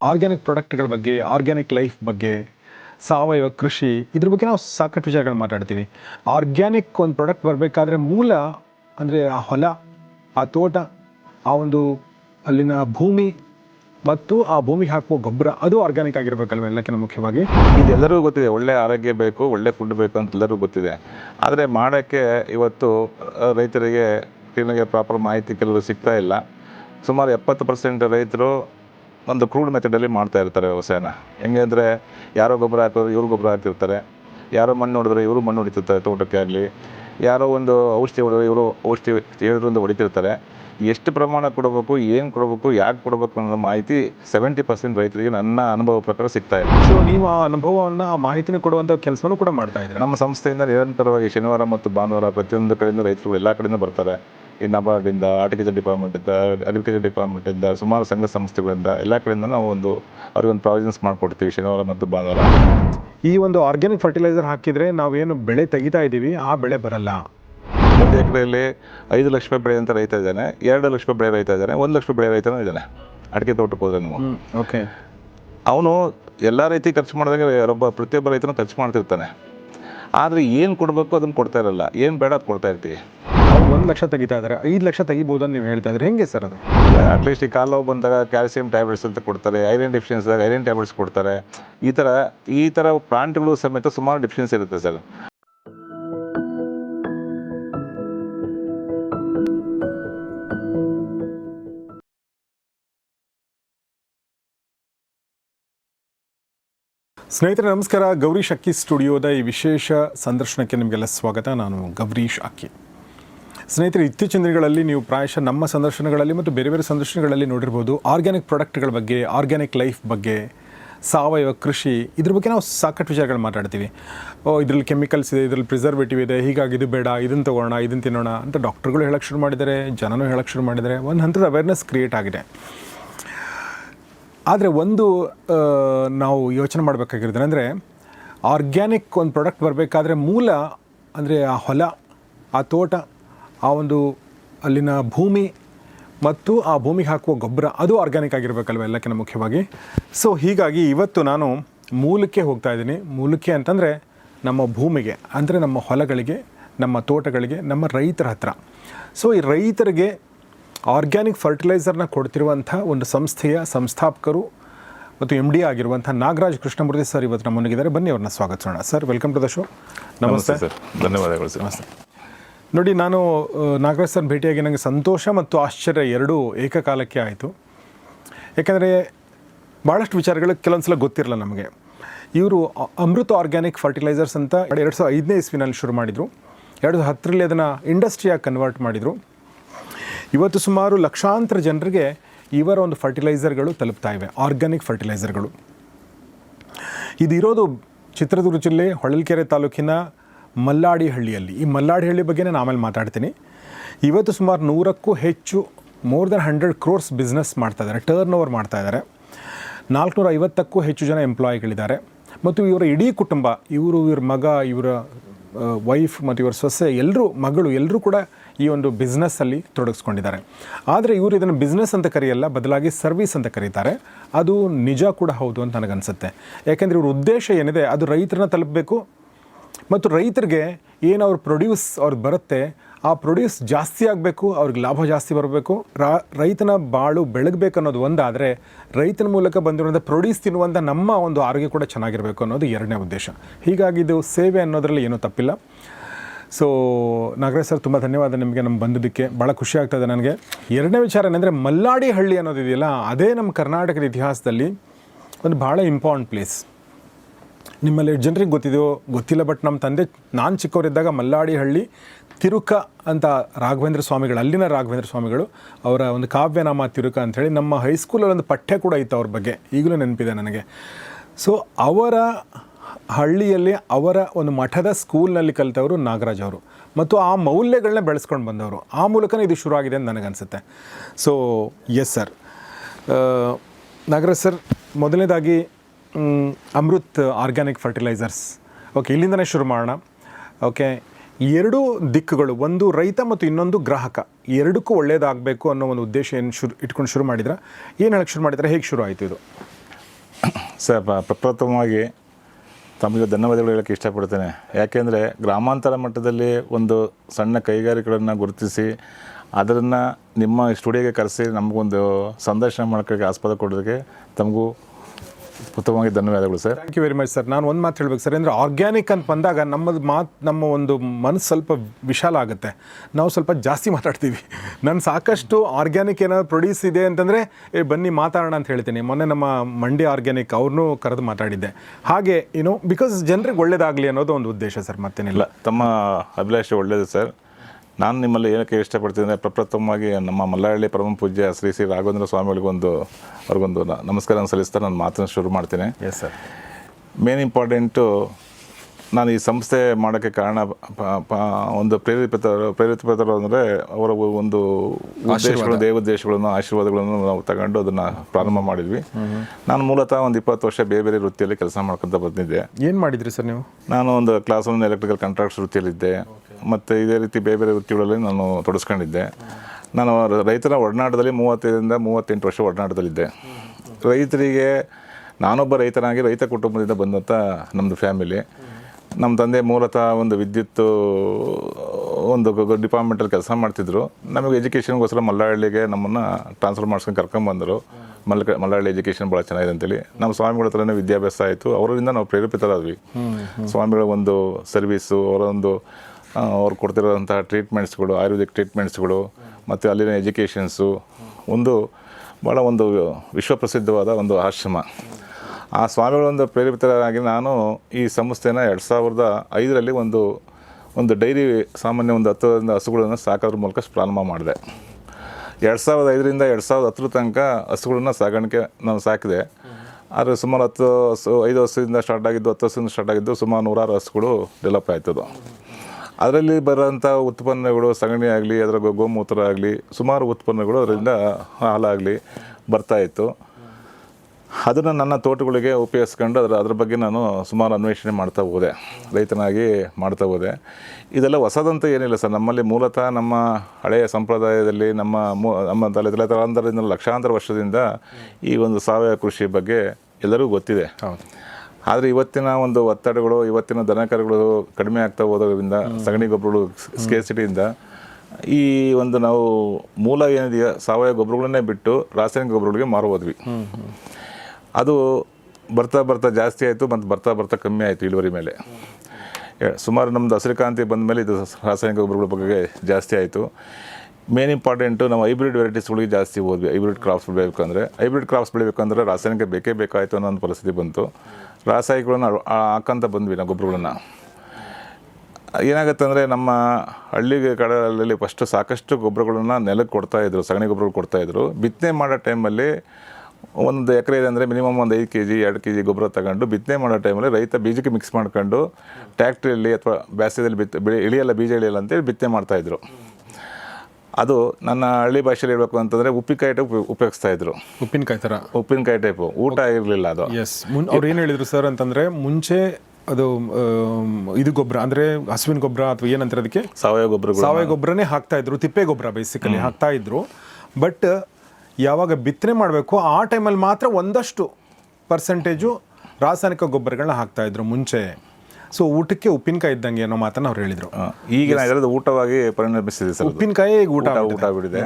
Organic ಪ್ರಾಡಕ್ಟ್ಗಳ ಬಗ್ಗೆ organic life ಬಗ್ಗೆ, ಸಾವಯವ ಕೃಷಿ, ಇದ್ರ ಬಗ್ಗೆ ನಾವು ಸಾಕಷ್ಟು ವಿಚಾರಗಳು ಮಾತಾಡ್ತೀವಿ. ಆರ್ಗ್ಯಾನಿಕ್ ಒಂದು ಪ್ರಾಡಕ್ಟ್ ಬರಬೇಕಾದ್ರೆ ಮೂಲ ಅಂದರೆ ಆ ಹೊಲ, ಆ ತೋಟ, ಆ ಒಂದು ಅಲ್ಲಿನ ಭೂಮಿ ಮತ್ತು ಆ ಭೂಮಿಗೆ ಹಾಕುವ ಗೊಬ್ಬರ, ಅದು ಆರ್ಗ್ಯಾನಿಕ್ ಆಗಿರ್ಬೇಕಲ್ವ ಎಲ್ಲಕ್ಕಿಂತ ಮುಖ್ಯವಾಗಿ? ಇದೆಲ್ಲರಿಗೂ ಗೊತ್ತಿದೆ. ಒಳ್ಳೆ ಆರೋಗ್ಯ ಬೇಕು, ಒಳ್ಳೆ ಫುಡ್ ಬೇಕು ಅಂತ ಎಲ್ಲರಿಗೂ ಗೊತ್ತಿದೆ. ಆದರೆ ಮಾಡೋಕ್ಕೆ ಇವತ್ತು ರೈತರಿಗೆ, ಕ್ಲೀನಾಗಿ ಪ್ರಾಪರ್ ಮಾಹಿತಿ ಕೆಲವರು ಸಿಗ್ತಾ ಇಲ್ಲ. ಸುಮಾರು ಎಪ್ಪತ್ತು ಪರ್ಸೆಂಟ್ ರೈತರು ಒಂದು ಕ್ರೂಡ್ ಮೆಥಡಲ್ಲಿ ಮಾಡ್ತಾ ಇರ್ತಾರೆ ವ್ಯವಸಾಯನ. ಹೆಂಗೆ ಅಂದರೆ ಯಾರೋ ಗೊಬ್ಬರ ಹಾಕೋರು ಇವರು ಗೊಬ್ಬರ ಹಾಕ್ತಿರ್ತಾರೆ. ಯಾರೋ ಮಣ್ಣು ಹೊಡೆದ್ರೆ ಇವರು ಮಣ್ಣು ಹೊಡಿತಿರ್ತಾರೆ ತೋಟಕ್ಕೆ ಆಗಲಿ. ಯಾರೋ ಒಂದು ಔಷಧಿ ಹೊಡೆದ್ರೆ ಇವರು ಔಷಧಿ ಹೇಳಿದ್ರಿಂದ ಹೊಡಿತಿರ್ತಾರೆ. ಎಷ್ಟು ಪ್ರಮಾಣ ಕೊಡಬೇಕು ಏನು ಕೊಡಬೇಕು ಯಾಕೆ ಕೊಡಬೇಕು ಅನ್ನೋ ಮಾಹಿತಿ ಸೆವೆಂಟಿ ಪರ್ಸೆಂಟ್ ರೈತರಿಗೆ ನನ್ನ ಅನುಭವ ಪ್ರಕಾರ ಸಿಗ್ತಾ ಇದೆ. ಸೊ ನೀವು ಆ ಅನುಭವವನ್ನು ಆ ಮಾಹಿತಿನ ಕೊಡುವಂಥ ಕೆಲಸನೂ ಕೂಡ ಮಾಡ್ತಾ ಇದ್ದೀರಾ? ನಮ್ಮ ಸಂಸ್ಥೆಯಿಂದ ನಿರಂತರವಾಗಿ ಶನಿವಾರ ಮತ್ತು ಭಾನುವಾರ ಪ್ರತಿಯೊಂದು ಕಡೆಯಿಂದ ರೈತರು ಎಲ್ಲ ಕಡೆಯಿಂದ ಬರ್ತಾರೆ. ಈ ನಬಾರ್ಡಿಂದ ಆರ್ಟಿಕಲ್ಚರ್ ಡಿಪಾರ್ಟ್ಮೆಂಟಿಂದ ಅಗ್ರಿಕಲ್ಚರ್ ಡಿಪಾರ್ಟ್ಮೆಂಟಿಂದ ಸುಮಾರು ಸಂಘ ಸಂಸ್ಥೆಗಳಿಂದ ಎಲ್ಲ ಕಡೆಯಿಂದ ನಾವು ಒಂದು ಅವ್ರಿಗೆ ಒಂದು ಪ್ರಾವಿಷನ್ಸ್ ಮಾಡಿಕೊಡ್ತೀವಿ ಶನಿವಾರ ಮತ್ತು ಭಾನುವಾರ. ಈ ಒಂದು ಆರ್ಗ್ಯಾನಿಕ್ ಫರ್ಟಿಲೈಸರ್ ಹಾಕಿದರೆ ನಾವೇನು ಬೆಳೆ ತೆಗಿತಾ ಇದ್ದೀವಿ ಆ ಬೆಳೆ ಬರಲ್ಲ. ಒಂದು ಎಕರೆಯಲ್ಲಿ ಐದು ಲಕ್ಷ ರೂಪಾಯಿ ಬೆಳೆಯಂತ ರೈತ ಇದ್ದಾನೆ ಎರಡು ಲಕ್ಷ ರೂಪಾಯಿ ಬೆಳೆ ರೈತ ಇದ್ದಾನೆ ಒಂದು ಲಕ್ಷ ರೂಪಾಯಿ ಬೆಳೆ ರೈತನೂ ಇದ್ದಾನೆ. ಅಡಿಕೆ ತೋಟಕ್ಕೆ ಹೋದ್ರೆ ನೀವು. ಓಕೆ ಅವನು ಎಲ್ಲ ರೀತಿ ಖರ್ಚು ಮಾಡಿದಾಗ ಒಬ್ಬ ಪ್ರತಿಯೊಬ್ಬ ರೈತನು ಖರ್ಚು ಮಾಡ್ತಿರ್ತಾನೆ. ಆದರೆ ಏನು ಕೊಡಬೇಕು ಅದನ್ನು ಕೊಡ್ತಾ ಇರಲ್ಲ. ಏನು ಬೇಡ ಅದು ಕೊಡ್ತಾ ಇರ್ತೀವಿ. ಅವ್ರು ಒಂದು ಲಕ್ಷ ತೆಗಿತಾ ಇದ್ದಾರೆ ಐದು ಲಕ್ಷ ತೆಗಿಬೋದು ಅಂತ ನೀವು ಹೇಳ್ತಾ ಇದ್ರೆ. ಹೆಂಗೆ ಸರ್ ಅದು? ಅಟ್ಲೀಸ್ಟ್ ಈ ಕಾಲು ಬಂದಾಗ ಕ್ಯಾಲ್ಸಿಯಂ ಟ್ಯಾಬ್ಲೆಟ್ಸ್ ಅಂತ ಕೊಡ್ತಾರೆ ಐರನ್ ಡಿಫಿಷಿಯನ್ಸಿದಾಗ ಐರನ್ ಟ್ಯಾಬ್ಲೆಟ್ಸ್ ಕೊಡ್ತಾರೆ. ಈ ಥರ ಈ ಥರ ಪ್ಲಾಂಟ್ಗಳು ಸಮೇತ ಸುಮಾರು ಡಿಫಿಷಿಯನ್ಸಿ ಇರುತ್ತೆ ಸರ್. ಸ್ನೇಹಿತರೆ, ನಮಸ್ಕಾರ. ಗೌರೀಶ್ ಅಕ್ಕಿ ಸ್ಟುಡಿಯೋದ ಈ ವಿಶೇಷ ಸಂದರ್ಶನಕ್ಕೆ ನಿಮಗೆಲ್ಲ ಸ್ವಾಗತ. ನಾನು ಗೌರೀಶ್ ಅಕ್ಕಿ. ಸ್ನೇಹಿತರೆ, ಇತ್ತೀಚಿನ ದಿನಗಳಲ್ಲಿ ನೀವು ಪ್ರಾಯಶಃ ನಮ್ಮ ಸಂದರ್ಶನಗಳಲ್ಲಿ ಮತ್ತು ಬೇರೆ ಬೇರೆ ಸಂದರ್ಶನಗಳಲ್ಲಿ ನೋಡಿರ್ಬೋದು ಆರ್ಗ್ಯಾನಿಕ್ ಪ್ರಾಡಕ್ಟ್ಗಳ ಬಗ್ಗೆ ಆರ್ಗ್ಯಾನಿಕ್ ಲೈಫ್ ಬಗ್ಗೆ, ಸಾವಯವ ಕೃಷಿ, ಇದ್ರ ಬಗ್ಗೆ ನಾವು ಸಾಕಷ್ಟು ವಿಚಾರಗಳು ಮಾತಾಡ್ತೀವಿ. ಇದರಲ್ಲಿ ಕೆಮಿಕಲ್ಸ್ ಇದೆ, ಇದರಲ್ಲಿ ಪ್ರಿಸರ್ವೇಟಿವ್ ಇದೆ, ಹೀಗಾಗಿ ಇದು ಬೇಡ, ಇದನ್ನು ತೊಗೋಣ, ಇದನ್ನು ತಿನ್ನೋಣ ಅಂತ ಡಾಕ್ಟರ್ಗಳು ಹೇಳಕ್ಕೆ ಶುರು ಮಾಡಿದ್ದಾರೆ, ಜನನೂ ಹೇಳಕ್ಕೆ ಶುರು ಮಾಡಿದ್ದಾರೆ. ಒಂದು ಹಂತದ ಅವೇರ್ನೆಸ್ ಕ್ರಿಯೇಟ್ ಆಗಿದೆ. ಆದರೆ ಒಂದು ನಾವು ಯೋಚನೆ ಮಾಡಬೇಕಾಗಿರೋದು ಅಂದರೆ ಆರ್ಗ್ಯಾನಿಕ್ ಒಂದು ಪ್ರಾಡಕ್ಟ್ ಬರಬೇಕಾದ್ರೆ ಮೂಲ ಅಂದರೆ ಆ ಹೊಲ, ಆ ತೋಟ, ಆ ಒಂದು ಅಲ್ಲಿನ ಭೂಮಿ ಮತ್ತು ಆ ಭೂಮಿಗೆ ಹಾಕುವ ಗೊಬ್ಬರ, ಅದು ಆರ್ಗ್ಯಾನಿಕ್ ಆಗಿರಬೇಕಲ್ವ ಎಲ್ಲಕ್ಕಿಂತ ಮುಖ್ಯವಾಗಿ. ಸೊ ಹೀಗಾಗಿ ಇವತ್ತು ನಾನು ಮೂಲಕ್ಕೆ ಹೋಗ್ತಾ ಇದ್ದೀನಿ. ಮೂಲಕ್ಕೆ ಅಂತಂದರೆ ನಮ್ಮ ಭೂಮಿಗೆ, ಅಂದರೆ ನಮ್ಮ ಹೊಲಗಳಿಗೆ, ನಮ್ಮ ತೋಟಗಳಿಗೆ, ನಮ್ಮ ರೈತರ ಹತ್ರ. ಸೊ ಈ ರೈತರಿಗೆ ಆರ್ಗ್ಯಾನಿಕ್ ಫರ್ಟಿಲೈಸರ್ನ ಕೊಡ್ತಿರುವಂಥ ಒಂದು ಸಂಸ್ಥೆಯ ಸಂಸ್ಥಾಪಕರು ಮತ್ತು ಎಂ ಡಿ ಆಗಿರುವಂಥ ನಾಗರಾಜ್ ಕೃಷ್ಣಮೂರ್ತಿ ಸರ್ ಇವತ್ತು ನಮ್ಮೊಂದಿಗಿದ್ದಾರೆ. ಬನ್ನಿ ಅವ್ರನ್ನ ಸ್ವಾಗತಿಸೋಣ sir welcome to the show. ನಮಸ್ತೆ. ಸರ್. ಧನ್ಯವಾದಗಳು ಸರ್. ನಮಸ್ತೆ. ನೋಡಿ ನಾನು ನಾಗರಾಜ್ ಸರ್ ಭೇಟಿಯಾಗಿ ನನಗೆ ಸಂತೋಷ ಮತ್ತು ಆಶ್ಚರ್ಯ ಎರಡೂ ಏಕಕಾಲಕ್ಕೆ ಆಯಿತು. ಯಾಕೆಂದರೆ ಭಾಳಷ್ಟು ವಿಚಾರಗಳು ಕೆಲವೊಂದು ಸಲ ಗೊತ್ತಿರಲ್ಲ ನಮಗೆ. ಇವರು ಅಮೃತ ಆರ್ಗ್ಯಾನಿಕ್ ಫರ್ಟಿಲೈಸರ್ಸ್ ಅಂತ ಎರಡು ಸಾವಿರದ ಐದನೇ ಇಸ್ವಿನಲ್ಲಿ ಶುರು ಮಾಡಿದರು. ಎರಡು ಸಾವಿರದ ಹತ್ತರಲ್ಲಿ ಅದನ್ನು ಇಂಡಸ್ಟ್ರಿಯಾಗಿ ಕನ್ವರ್ಟ್ ಮಾಡಿದರು. ಇವತ್ತು ಸುಮಾರು ಲಕ್ಷಾಂತರ ಜನರಿಗೆ ಇವರ ಒಂದು ಫರ್ಟಿಲೈಸರ್ಗಳು ತಲುಪ್ತಾ ಇವೆ, ಆರ್ಗ್ಯಾನಿಕ್ ಫರ್ಟಿಲೈಸರ್ಗಳು. ಇದಿರೋದು ಚಿತ್ರದುರ್ಗ ಜಿಲ್ಲೆ ಹೊಳಲ್ಕೆರೆ ತಾಲೂಕಿನ ಮಲ್ಲಾಡಿ ಹಳ್ಳಿಯಲ್ಲಿ ಈ ಮಲ್ಲಾಡಿ ಹಳ್ಳಿ ಬಗ್ಗೆ ನಾನು ಆಮೇಲೆ ಮಾತಾಡ್ತೀನಿ. ಇವತ್ತು ಸುಮಾರು ನೂರಕ್ಕೂ ಹೆಚ್ಚು more than hundred crores business ಮಾಡ್ತಾ ಇದ್ದಾರೆ ಟರ್ನ್ ಓವರ್ ಮಾಡ್ತಾ ಇದ್ದಾರೆ. ನಾಲ್ಕುನೂರ ಐವತ್ತಕ್ಕೂ ಹೆಚ್ಚು ಜನ ಎಂಪ್ಲಾಯಿಗಳಿದ್ದಾರೆ ಮತ್ತು ಇವರ ಇಡೀ ಕುಟುಂಬ, ಇವರು, ಇವ್ರ ಮಗ, ಇವರ ವೈಫ್ ಮತ್ತು ಇವರ ಸೊಸೆ ಎಲ್ಲರೂ ಮಗಳು ಎಲ್ಲರೂ ಕೂಡ ಈ ಒಂದು ಬಿಸ್ನೆಸ್ಸಲ್ಲಿ ತೊಡಗಿಸ್ಕೊಂಡಿದ್ದಾರೆ. ಆದರೆ ಇವರು ಇದನ್ನು ಬಿಸ್ನೆಸ್ ಅಂತ ಕರೆಯಲ್ಲ, ಬದಲಾಗಿ ಸರ್ವಿಸ್ ಅಂತ ಕರೀತಾರೆ. ಅದು ನಿಜ ಕೂಡ ಹೌದು ಅಂತ ನನಗನ್ಸುತ್ತೆ. ಯಾಕೆಂದರೆ ಇವ್ರ ಉದ್ದೇಶ ಏನಿದೆ, ಅದು ರೈತರನ್ನ ತಲುಪಬೇಕು. ಮತ್ತು ರೈತರಿಗೆ ಏನು ಅವ್ರ ಪ್ರೊಡ್ಯೂಸ್ ಅವ್ರು ಬರುತ್ತೆ ಆ ಪ್ರೊಡ್ಯೂಸ್ ಜಾಸ್ತಿ ಆಗಬೇಕು, ಅವ್ರಿಗೆ ಲಾಭ ಜಾಸ್ತಿ ಬರಬೇಕು. ರಾ, ರೈತನ ಬಾಳು ಬೆಳಗಬೇಕು ಅನ್ನೋದು ಒಂದಾದರೆ ರೈತನ ಮೂಲಕ ಬಂದಿರುವಂಥ ಪ್ರೊಡ್ಯೂಸ್ ತಿನ್ನುವಂಥ ನಮ್ಮ ಒಂದು ಆರೋಗ್ಯ ಕೂಡ ಚೆನ್ನಾಗಿರಬೇಕು ಅನ್ನೋದು ಎರಡನೇ ಉದ್ದೇಶ. ಹೀಗಾಗಿ ಇದು ಸೇವೆ ಅನ್ನೋದರಲ್ಲಿ ಏನೂ ತಪ್ಪಿಲ್ಲ. ಸೊ ನಾಗರಾಜ್ ಸರ್, ತುಂಬ ಧನ್ಯವಾದ ನಿಮಗೆ ನಮ್ಮ ಬಂದಿದ್ದಕ್ಕೆ. ಭಾಳ ಖುಷಿ ಆಗ್ತದೆ ನನಗೆ. ಎರಡನೇ ವಿಚಾರ ಏನಂದರೆ ಮಲ್ಲಾಡಿ ಹಳ್ಳಿ ಅನ್ನೋದಿದೆಯಲ್ಲ ಅದೇ ನಮ್ಮ ಕರ್ನಾಟಕದ ಇತಿಹಾಸದಲ್ಲಿ ಒಂದು ಭಾಳ ಇಂಪಾರ್ಟೆಂಟ್ ಪ್ಲೇಸ್ ನಿಮ್ಮಲ್ಲಿ ಜನರಿಗೆ ಗೊತ್ತಿದೆಯೋ ಗೊತ್ತಿಲ್ಲ ಬಟ್ ನಮ್ಮ ತಂದೆ, ನಾನು ಚಿಕ್ಕವರಿದ್ದಾಗ ಮಲ್ಲಾಡಿಹಳ್ಳಿ ತಿರುಕ ಅಂತ ರಾಘವೇಂದ್ರ ಸ್ವಾಮಿಗಳು, ಅಲ್ಲಿನ ರಾಘವೇಂದ್ರ ಸ್ವಾಮಿಗಳು ಅವರ ಒಂದು ಕಾವ್ಯನಾಮ ತಿರುಕ ಅಂಥೇಳಿ ನಮ್ಮ ಹೈಸ್ಕೂಲಲ್ಲಿ ಒಂದು ಪಠ್ಯ ಕೂಡ ಇತ್ತು ಅವ್ರ ಬಗ್ಗೆ. ಈಗಲೂ ನೆನಪಿದೆ ನನಗೆ. ಸೊ ಅವರ ಹಳ್ಳಿಯಲ್ಲಿ ಅವರ ಒಂದು ಮಠದ ಸ್ಕೂಲ್ನಲ್ಲಿ ಕಲಿತವರು ನಾಗರಾಜ್ ಅವರು. ಮತ್ತು ಆ ಮೌಲ್ಯಗಳನ್ನ ಬೆಳೆಸ್ಕೊಂಡು ಬಂದವರು. ಆ ಮೂಲಕನೇ ಇದು ಶುರು ಆಗಿದೆ ಅಂತ ನನಗನ್ಸುತ್ತೆ so yes sir Nagaraj sir ಮೊದಲನೇದಾಗಿ ಅಮೃತ್ ಆರ್ಗ್ಯಾನಿಕ್ ಫರ್ಟಿಲೈಸರ್ಸ್. ಓಕೆ ಇಲ್ಲಿಂದನೇ ಶುರು ಮಾಡೋಣ. ಓಕೆ ಎರಡೂ ದಿಕ್ಕುಗಳು, ಒಂದು ರೈತ ಮತ್ತು ಇನ್ನೊಂದು ಗ್ರಾಹಕ, ಎರಡಕ್ಕೂ ಒಳ್ಳೇದಾಗಬೇಕು ಅನ್ನೋ ಒಂದು ಉದ್ದೇಶ ಏನು ಶುರು, ಇಟ್ಕೊಂಡು ಶುರು ಮಾಡಿದ್ರೆ? ಏನು ಹೇಳಕ್ಕೆ ಶುರು ಮಾಡಿದ್ರೆ? ಹೇಗೆ ಶುರು ಆಯಿತು ಇದು? ಸರ್ ಪ್ರಪ್ರಥಮವಾಗಿ ತಮಗೆ ಧನ್ಯವಾದಗಳು ಹೇಳಕ್ಕೆ ಇಷ್ಟಪಡ್ತೇನೆ. ಯಾಕೆಂದರೆ ಗ್ರಾಮಾಂತರ ಮಟ್ಟದಲ್ಲಿ ಒಂದು ಸಣ್ಣ ಕೈಗಾರಿಕೆಗಳನ್ನು ಗುರುತಿಸಿ ಅದನ್ನು ನಿಮ್ಮ ಸ್ಟುಡಿಯೋಗೆ ಕರೆಸಿ ನಮಗೊಂದು ಸಂದರ್ಶನ ಮಾಡೋಕ್ಕೆ ಆಸ್ಪದ ಕೊಡೋದಕ್ಕೆ ತಮಗೂ ಉತ್ತಮವಾಗಿ ಧನ್ಯವಾದಗಳು sir. Thank you very much sir ನಾನು ಒಂದು ಮಾತು ಹೇಳ್ಬೇಕು ಸರ್ ಅಂದರೆ ಆರ್ಗ್ಯಾನಿಕ್ ಅಂತ ಬಂದಾಗ ನಮ್ಮದು ಮಾತು ನಮ್ಮ ಒಂದು ಮನಸ್ಸು ಸ್ವಲ್ಪ ವಿಶಾಲ ಆಗುತ್ತೆ. ನಾವು ಸ್ವಲ್ಪ ಜಾಸ್ತಿ ಮಾತಾಡ್ತೀವಿ. ನಾನು ಸಾಕಷ್ಟು ಆರ್ಗ್ಯಾನಿಕ್ ಏನಾದ್ರು ಪ್ರೊಡ್ಯೂಸ್ ಇದೆ ಅಂತಂದರೆ ಏ ಬನ್ನಿ ಮಾತಾಡೋಣ ಅಂತ ಹೇಳ್ತೀನಿ. ಮೊನ್ನೆ ನಮ್ಮ ಮಂಡಿ ಆರ್ಗ್ಯಾನಿಕ್ ಅವ್ರನ್ನೂ ಕರೆದು ಮಾತಾಡಿದ್ದೆ. ಹಾಗೆ ಏನು ಬಿಕಾಸ್ ಜನರಿಗೆ ಒಳ್ಳೇದಾಗಲಿ ಅನ್ನೋದು ಒಂದು ಉದ್ದೇಶ ಸರ್ ಮತ್ತೇನಿಲ್ಲ. ತಮ್ಮ ಅಭಿಲಾಷೆ ಒಳ್ಳೇದು ಸರ್ ನಾನು ನಿಮ್ಮಲ್ಲಿ ಏನಕ್ಕೆ ಇಷ್ಟಪಡ್ತೀನಿ ಅಂದರೆ ಪ್ರಪ್ರಥಮವಾಗಿ ನಮ್ಮ ಮಲ್ಲಹಳ್ಳಿ ಪರಮ ಪೂಜ್ಯ ಶ್ರೀ ಶ್ರೀ ರಾಘವೇಂದ್ರ ಸ್ವಾಮಿಗಳಿಗೊಂದು ಅವ್ರಿಗೊಂದು ನಮಸ್ಕಾರ ಸಲ್ಲಿಸ್ತಾ ನಾನು ಮಾತನ್ನು ಶುರು ಮಾಡ್ತೀನಿ. ಎಸ್ ಸರ್ ಮೇನ್ ಇಂಪಾರ್ಟೆಂಟು ನಾನು ಈ ಸಂಸ್ಥೆ ಮಾಡೋಕ್ಕೆ ಕಾರಣ ಒಂದು ಪ್ರೇರೇಪಿತರು ಪ್ರೇರೇಪಿತರು ಅಂದರೆ ಅವರ ಒಂದು ಉದ್ದೇಶಗಳು ದೇವೋದ್ದೇಶಗಳನ್ನು ಆಶೀರ್ವಾದಗಳನ್ನು ನಾವು ತಗೊಂಡು ಅದನ್ನು ಪ್ರಾರಂಭ ಮಾಡಿದ್ವಿ. ನಾನು ಮೂಲತಃ ಒಂದು ಇಪ್ಪತ್ತು ವರ್ಷ ಬೇರೆ ಬೇರೆ ವೃತ್ತಿಯಲ್ಲಿ ಕೆಲಸ ಮಾಡ್ಕೊತ ಬಂದಿದ್ದೆ. ಏನು ಮಾಡಿದ್ರಿ ಸರ್ ನೀವು? ನಾನು ಒಂದು ಕ್ಲಾಸ್ ಒನ್ ಎಲೆಕ್ಟ್ರಿಕಲ್ ಕಾಂಟ್ರಾಕ್ಟ್ಸ್ ವೃತ್ತಿಯಲ್ಲಿದ್ದೆ. ಮತ್ತು ಇದೇ ರೀತಿ ಬೇರೆ ಬೇರೆ ವೃತ್ತಿಗಳಲ್ಲಿ ನಾನು ತೊಡಸ್ಕೊಂಡಿದ್ದೆ. ನಾನು ರೈತರ ಒಡನಾಟದಲ್ಲಿ ಮೂವತ್ತೈದರಿಂದ ಮೂವತ್ತೆಂಟು ವರ್ಷ ಒಡನಾಟದಲ್ಲಿದ್ದೆ. ರೈತರಿಗೆ ನಾನೊಬ್ಬ ರೈತನಾಗಿ ರೈತ ಕುಟುಂಬದಿಂದ ಬಂದಂಥ ನಮ್ಮದು ಫ್ಯಾಮಿಲಿ. ನಮ್ಮ ತಂದೆ ಮೂಲತಃ ಒಂದು ವಿದ್ಯುತ್ ಒಂದು ಡಿಪಾರ್ಟ್ಮೆಂಟಲ್ಲಿ ಕೆಲಸ ಮಾಡ್ತಿದ್ರು. ನಮಗೆ ಎಜುಕೇಷನ್ಗೋಸ್ಕರ ಮಲ್ಲಹಳ್ಳಿಗೆ ನಮ್ಮನ್ನು ಟ್ರಾನ್ಸ್ಫರ್ ಮಾಡ್ಸ್ಕೊಂಡು ಕರ್ಕೊಂಬಂದರು ಮಲ್ಲ ಮಲ್ಲಹಳ್ಳಿ ಎಜುಕೇಷನ್ ಭಾಳ ಚೆನ್ನಾಗಿದೆ ಅಂತೇಳಿ. ನಮ್ಮ ಸ್ವಾಮಿಗಳ ಹತ್ರನೇ ವಿದ್ಯಾಭ್ಯಾಸ ಆಯಿತು. ಅವರಿಂದ ನಾವು ಪ್ರೇರೇಪಿತರಾದ್ವಿ ಸ್ವಾಮಿಗಳ ಒಂದು ಸರ್ವೀಸು ಅವರ ಒಂದು ಅವ್ರು ಕೊಡ್ತಿರೋಂಥ ಟ್ರೀಟ್ಮೆಂಟ್ಸ್ಗಳು ಆಯುರ್ವೇದಿಕ್ ಟ್ರೀಟ್ಮೆಂಟ್ಸ್ಗಳು ಮತ್ತು ಅಲ್ಲಿನ ಎಜುಕೇಷನ್ಸು ಒಂದು ಭಾಳ ಒಂದು ವಿಶ್ವಪ್ರಸಿದ್ಧವಾದ ಒಂದು ಆಶ್ರಮ. ಆ ಸ್ವಾಮಿಗಳೊಂದು ಪ್ರೇರಿತರಾಗಿ ನಾನು ಈ ಸಂಸ್ಥೆನ ಎರಡು ಸಾವಿರದ ಐದರಲ್ಲಿ ಒಂದು ಒಂದು ಡೈರಿ ಸಾಮಾನ್ಯ ಒಂದು ಹತ್ತರಿಂದ ಹಸುಗಳನ್ನು ಸಾಕೋದ್ರ ಮೂಲಕ ಪ್ರಾರಂಭ ಮಾಡಿದೆ. ಎರಡು ಸಾವಿರದ ಐದರಿಂದ ಎರಡು ಸಾವಿರದ ಹತ್ತರ ತನಕ ಹಸುಗಳನ್ನು ಸಾಗಾಣಿಕೆ ನಾನು ಸಾಕಿದೆ. ಆದರೆ ಸುಮಾರು ಹತ್ತು ಹಸು, ಐದು ವರ್ಷದಿಂದ ಸ್ಟಾರ್ಟ್ ಆಗಿದ್ದು, ಹತ್ತು ವರ್ಷದಿಂದ ಸ್ಟಾರ್ಟ್ ಆಗಿದ್ದು ಸುಮಾರು ನೂರಾರು ಹಸುಗಳು ಡೆವಲಪ್ ಆಯ್ತದು. ಅದರಲ್ಲಿ ಬರೋಂಥ ಉತ್ಪನ್ನಗಳು ಸಗಣಿ ಆಗಲಿ, ಅದರ ಗೋಮೂತ್ರ ಆಗಲಿ, ಸುಮಾರು ಉತ್ಪನ್ನಗಳು ಅದರಿಂದ ಹಾಲಾಗಲಿ ಬರ್ತಾಯಿತ್ತು ಅದನ್ನು ನನ್ನ ತೋಟಗಳಿಗೆ ಉಪಯೋಗಿಸ್ಕೊಂಡು ಅದರ ಅದ್ರ ಬಗ್ಗೆ ನಾನು ಸುಮಾರು ಅನ್ವೇಷಣೆ ಮಾಡ್ತಾ ಹೋದೆ, ರೈತನಾಗಿ ಮಾಡ್ತಾ ಹೋದೆ. ಇದೆಲ್ಲ ಹೊಸದಂತ ಏನಿಲ್ಲ ಸರ್. ನಮ್ಮಲ್ಲಿ ಮೂಲತಃ ನಮ್ಮ ಹಳೆಯ ಸಂಪ್ರದಾಯದಲ್ಲಿ ನಮ್ಮ ಮೂ ನಮ್ಮ ತಲೆ ತಲೆ ತಲಾಂತರದಿಂದ ಲಕ್ಷಾಂತರ ವರ್ಷದಿಂದ ಈ ಒಂದು ಸಾವಯವ ಕೃಷಿ ಬಗ್ಗೆ ಎಲ್ಲರಿಗೂ ಗೊತ್ತಿದೆ. ಆದರೆ ಇವತ್ತಿನ ಒಂದು ಒತ್ತಡಗಳು ಇವತ್ತಿನ ದನಕರುಗಳು ಕಡಿಮೆ ಆಗ್ತಾ ಹೋದ್ರಿಂದ ಸಗಣಿ ಗೊಬ್ಬರಗಳು ಸ್ಕೇಸಿಟಿಯಿಂದ ಈ ಒಂದು ನಾವು ಮೂಲ ಏನಿದೆಯೋ ಸಾವಯವ ಗೊಬ್ಬರಗಳನ್ನೇ ಬಿಟ್ಟು ರಾಸಾಯನಿಕ ಗೊಬ್ಬರಗಳಿಗೆ ಮಾರುವೋದ್ವಿ ಅದು ಬರ್ತಾ ಬರ್ತಾ ಜಾಸ್ತಿ ಆಯಿತು ಮತ್ತು ಬರ್ತಾ ಬರ್ತಾ ಕಮ್ಮಿ ಆಯಿತು ಇಳುವರಿ ಮೇಲೆ. ಸುಮಾರು ನಮ್ಮದು ಹಸಿರುಕ್ರಾಂತಿ ಬಂದ ಮೇಲೆ ಇದು ರಾಸಾಯನಿಕ ಗೊಬ್ಬರಗಳ ಬಗ್ಗೆ ಜಾಸ್ತಿ ಆಯಿತು. ಮೇನ್ ಇಂಪಾರ್ಟೆಂಟು ನಾವು ಹೈಬ್ರಿಡ್ ವೆರೈಟೀಸ್ಗಳಿಗೆ ಜಾಸ್ತಿ ಹೋದ್ವಿ. ಹೈಬ್ರಿಡ್ ಕ್ರಾಪ್ಸ್ ಬೆಳಿಬೇಕಂದ್ರೆ ಹೈಬ್ರಿಡ್ ಕ್ರಾಪ್ಸ್ ಬೆಳಿಬೇಕಂದ್ರೆ ರಾಸಾಯನಿಕ ಬೇಕೇ ಬೇಕಾಯಿತು ಅನ್ನೋ ಒಂದು ಪರಿಸ್ಥಿತಿ ಬಂತು. ರಾಸಾಯನಿಕಗಳನ್ನ ಹಾಕಂತ ಬಂದ್ವಿ ನಾವು ಗೊಬ್ಬರಗಳನ್ನ. ಏನಾಗುತ್ತೆ ಅಂದರೆ ನಮ್ಮ ಹಳ್ಳಿ ಕಡೆಗಳಲ್ಲಿ ಫಸ್ಟ್ ಸಾಕಷ್ಟು ಗೊಬ್ಬರಗಳನ್ನು ನೆಲಕ್ಕೆ ಕೊಡ್ತಾ ಇದ್ರು, ಸಗಣಿ ಗೊಬ್ಬರಗಳು ಕೊಡ್ತಾ ಇದ್ರು. ಬಿತ್ತನೆ ಮಾಡೋ ಟೈಮಲ್ಲಿ ಒಂದು ಎಕರೆ ಇದೆ ಅಂದರೆ ಮಿನಿಮಮ್ ಒಂದು ಐದು ಕೆ ಜಿ ಎರಡು ಕೆ ಜಿ ಗೊಬ್ಬರ ತಗೊಂಡು ಬಿತ್ತನೆ ಮಾಡೋ ಟೈಮಲ್ಲಿ ರೈತ ಬೀಜಕ್ಕೆ ಮಿಕ್ಸ್ ಮಾಡ್ಕೊಂಡು ಟ್ಯಾಕ್ಟ್ರಿಯಲ್ಲಿ ಅಥವಾ ಬ್ಯಾಸಿಗೆಯಲ್ಲಿ ಬಿತ್ತ ಬೆಳೆ ಇಳಿಯಲ್ಲ ಬೀಜ ಇಳಿಯಲ್ಲ ಅಂತೇಳಿ ಬಿತ್ತನೆ ಮಾಡ್ತಾಯಿದ್ರು ಅದು ನನ್ನ ಹಳ್ಳಿ ಭಾಷೆಯಲ್ಲಿ ಹೇಳ್ಬೇಕು ಅಂತಂದರೆ ಉಪ್ಪಿನಕಾಯಿ ಟೈಪ್ ಉಪಯೋಗಿಸ್ತಾ ಇದ್ರು. ಉಪ್ಪಿನಕಾಯಿ ಥರ ಉಪ್ಪಿನಕಾಯಿ ಟೈಪು ಊಟ ಇರಲಿಲ್ಲ ಅದು. ಎಸ್ ಮುನ್ ಅವ್ರು ಏನು ಹೇಳಿದ್ರು ಸರ್ ಅಂತಂದರೆ ಮುಂಚೆ ಅದು ಇದು ಗೊಬ್ಬರ ಅಂದ್ರೆ ಹಸುವಿನ ಗೊಬ್ಬರ ಅಥವಾ ಏನಂತಾರೆ ಅದಕ್ಕೆ? ಸಾವಯವ ಗೊಬ್ಬರ ಸಾವಯವ ಗೊಬ್ಬರನೇ ಹಾಕ್ತಾ ಇದ್ರು ತಿಪ್ಪೆ ಗೊಬ್ಬರ ಬೇಸಿಕಲಿ ಹಾಕ್ತಾ ಇದ್ರು. ಬಟ್ ಯಾವಾಗ ಬಿತ್ತನೆ ಮಾಡಬೇಕು ಆ ಟೈಮಲ್ಲಿ ಮಾತ್ರ ಒಂದಷ್ಟು ಪರ್ಸೆಂಟೇಜು ರಾಸಾಯನಿಕ ಗೊಬ್ಬರಗಳನ್ನ ಹಾಕ್ತಾ ಇದ್ರು ಮುಂಚೆ. ಸೊ ಊಟಕ್ಕೆ ಉಪ್ಪಿನಕಾಯಿ ಇದ್ದಂಗೆ ಅನ್ನೋ ಮಾತನ್ನ ಅವ್ರು ಹೇಳಿದ್ರು. ಈಗ ಈಗಿನ ಇದರದ್ದು ಊಟವಾಗಿ ಪರಿಣಮಿಸಿದೆ ಸರ್. ಉಪ್ಪಿನಕಾಯಿ ಊಟ ಊಟ ಬಿಡಿದೆ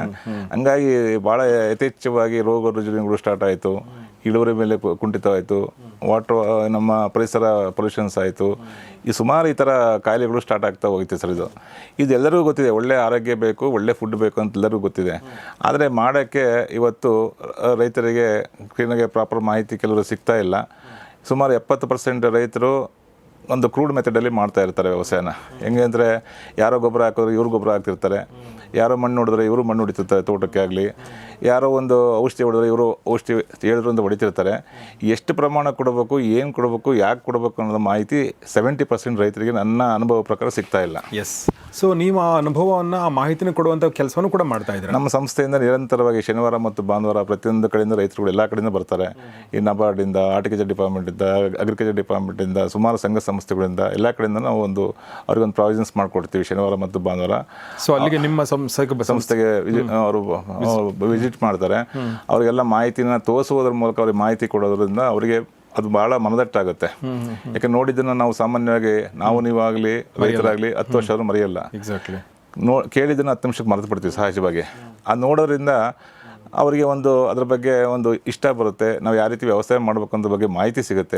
ಹಂಗಾಗಿ ಭಾಳ ಯಥೇಚ್ಛವಾಗಿ ರೋಗ ರುಜಿನಗಳು ಸ್ಟಾರ್ಟ್ ಆಯಿತು. ಇಳುವರಿ ಮೇಲೆ ಕುಂಠಿತವಾಯಿತು. ವಾಟರ್ ನಮ್ಮ ಪರಿಸರ ಪೊಲ್ಯೂಷನ್ಸ್ ಆಯಿತು. ಈ ಸುಮಾರು ಈ ಥರ ಕಾಯಿಲೆಗಳು ಸ್ಟಾರ್ಟ್ ಆಗ್ತಾ ಹೋಗುತ್ತೆ ಸರ್ ಇದು. ಇದೆಲ್ಲರಿಗೂ ಗೊತ್ತಿದೆ ಒಳ್ಳೆ ಆರೋಗ್ಯ ಬೇಕು ಒಳ್ಳೆ ಫುಡ್ ಬೇಕು ಅಂತ ಎಲ್ಲರಿಗೂ ಗೊತ್ತಿದೆ. ಆದರೆ ಮಾಡೋಕ್ಕೆ ಇವತ್ತು ರೈತರಿಗೆ ಕ್ಲೀನಾಗೆ ಪ್ರಾಪರ್ ಮಾಹಿತಿ ಕೆಲವರು ಸಿಗ್ತಾ ಇಲ್ಲ. ಸುಮಾರು ಎಪ್ಪತ್ತು ಪರ್ಸೆಂಟ್ ರೈತರು ಒಂದು ಕ್ರೂಡ್ ಮೆಥಡಲ್ಲಿ ಮಾಡ್ತಾ ಇರ್ತಾರೆ ವ್ಯವಸಾಯನ. ಹೆಂಗೆ ಅಂದರೆ ಯಾರೋ ಗೊಬ್ಬರ ಹಾಕಿದ್ರೆ ಇವ್ರು ಗೊಬ್ಬರ ಹಾಕ್ತಿರ್ತಾರೆ. ಯಾರೋ ಮಣ್ಣು ಹೊಡೆದ್ರೆ ಇವರು ಮಣ್ಣು ಹೊಡಿತಿರ್ತಾರೆ ತೋಟಕ್ಕೆ ಆಗಲಿ. ಯಾರೋ ಒಂದು ಔಷಧಿ ಹೊಡೆದ್ರೆ ಇವರು ಔಷಧಿ ಹೇಳಿದ್ರಿಂದ ಹೊಡಿತಿರ್ತಾರೆ. ಎಷ್ಟು ಪ್ರಮಾಣ ಕೊಡಬೇಕು ಏನು ಕೊಡಬೇಕು ಯಾಕೆ ಕೊಡಬೇಕು ಅನ್ನೋದು ಮಾಹಿತಿ ಸೆವೆಂಟಿ ಪರ್ಸೆಂಟ್ ರೈತರಿಗೆ ನನ್ನ ಅನುಭವ ಪ್ರಕಾರ ಸಿಗ್ತಾ ಇಲ್ಲ. ಎಸ್ ಸೊ ನೀವು ಆ ಅನುಭವವನ್ನು ಆ ಮಾಹಿತಿನ ಕೊಡುವಂಥ ಕೆಲಸವನ್ನು ಕೂಡ ಮಾಡ್ತಾ ಇದ್ದಾರೆ? ನಮ್ಮ ಸಂಸ್ಥೆಯಿಂದ ನಿರಂತರವಾಗಿ ಶನಿವಾರ ಮತ್ತು ಭಾನುವಾರ ಪ್ರತಿಯೊಂದು ಕಡೆಯಿಂದ ರೈತರುಗಳು ಎಲ್ಲ ಕಡೆಯಿಂದ ಬರ್ತಾರೆ. ಈ ನಬಾರ್ಡಿಂದ ಆರ್ಟಿಕಲ್ಚರ್ ಡಿಪಾರ್ಟ್ಮೆಂಟಿಂದ ಅಗ್ರಿಕಲ್ಚರ್ ಡಿಪಾರ್ಟ್ಮೆಂಟಿಂದ ಸುಮಾರು ಸಂಘ ಸಂಸ್ಥೆಗಳಿಂದ ಎಲ್ಲ ಕಡೆಯಿಂದ ನಾವು ಒಂದು ಅವ್ರಿಗೊಂದು ಪ್ರಾವಿಜನ್ಸ್ ಮಾಡಿಕೊಡ್ತೀವಿ ಶನಿವಾರ ಮತ್ತು ಭಾನುವಾರ. ಸೊ ಅಲ್ಲಿಗೆ ನಿಮ್ಮ ಸಂಸ್ಥೆಗೆ ಬ- ಸಂಸ್ಥೆಗೆ ಅವರು ವಿಸಿಟ್ ಮಾಡ್ತಾರೆ. ಅವರಿಗೆಲ್ಲ ಮಾಹಿತಿನ ತೋರಿಸುವುದರ ಮೂಲಕ ಅವ್ರಿಗೆ ಮಾಹಿತಿ ಕೊಡೋದ್ರಿಂದ ಅವರಿಗೆ ಅದು ಭಾಳ ಮನದಟ್ಟಾಗುತ್ತೆ. ಯಾಕೆ ನೋಡಿದ್ದನ್ನು ನಾವು ಸಾಮಾನ್ಯವಾಗಿ ನಾವು ನೀವಾಗಲಿ ರೈತರಾಗಲಿ ಹತ್ತು ವರ್ಷ ಆದರೂ ಮರೆಯಲ್ಲ. ಎಕ್ಸಾಕ್ಟ್ಲಿ ನೋ ಕೇಳಿದ್ದನ್ನು ಹತ್ತು ನಿಮಿಷಕ್ಕೆ ಮರೆತು ಬಿಡ್ತೀವಿ ಸಹಜವಾಗಿ. ಆ ನೋಡೋದ್ರಿಂದ ಅವರಿಗೆ ಒಂದು ಅದ್ರ ಬಗ್ಗೆ ಒಂದು ಇಷ್ಟ ಬರುತ್ತೆ. ನಾವು ಯಾವ ರೀತಿ ವ್ಯವಸಾಯ ಮಾಡಬೇಕು ಬಗ್ಗೆ ಮಾಹಿತಿ ಸಿಗುತ್ತೆ.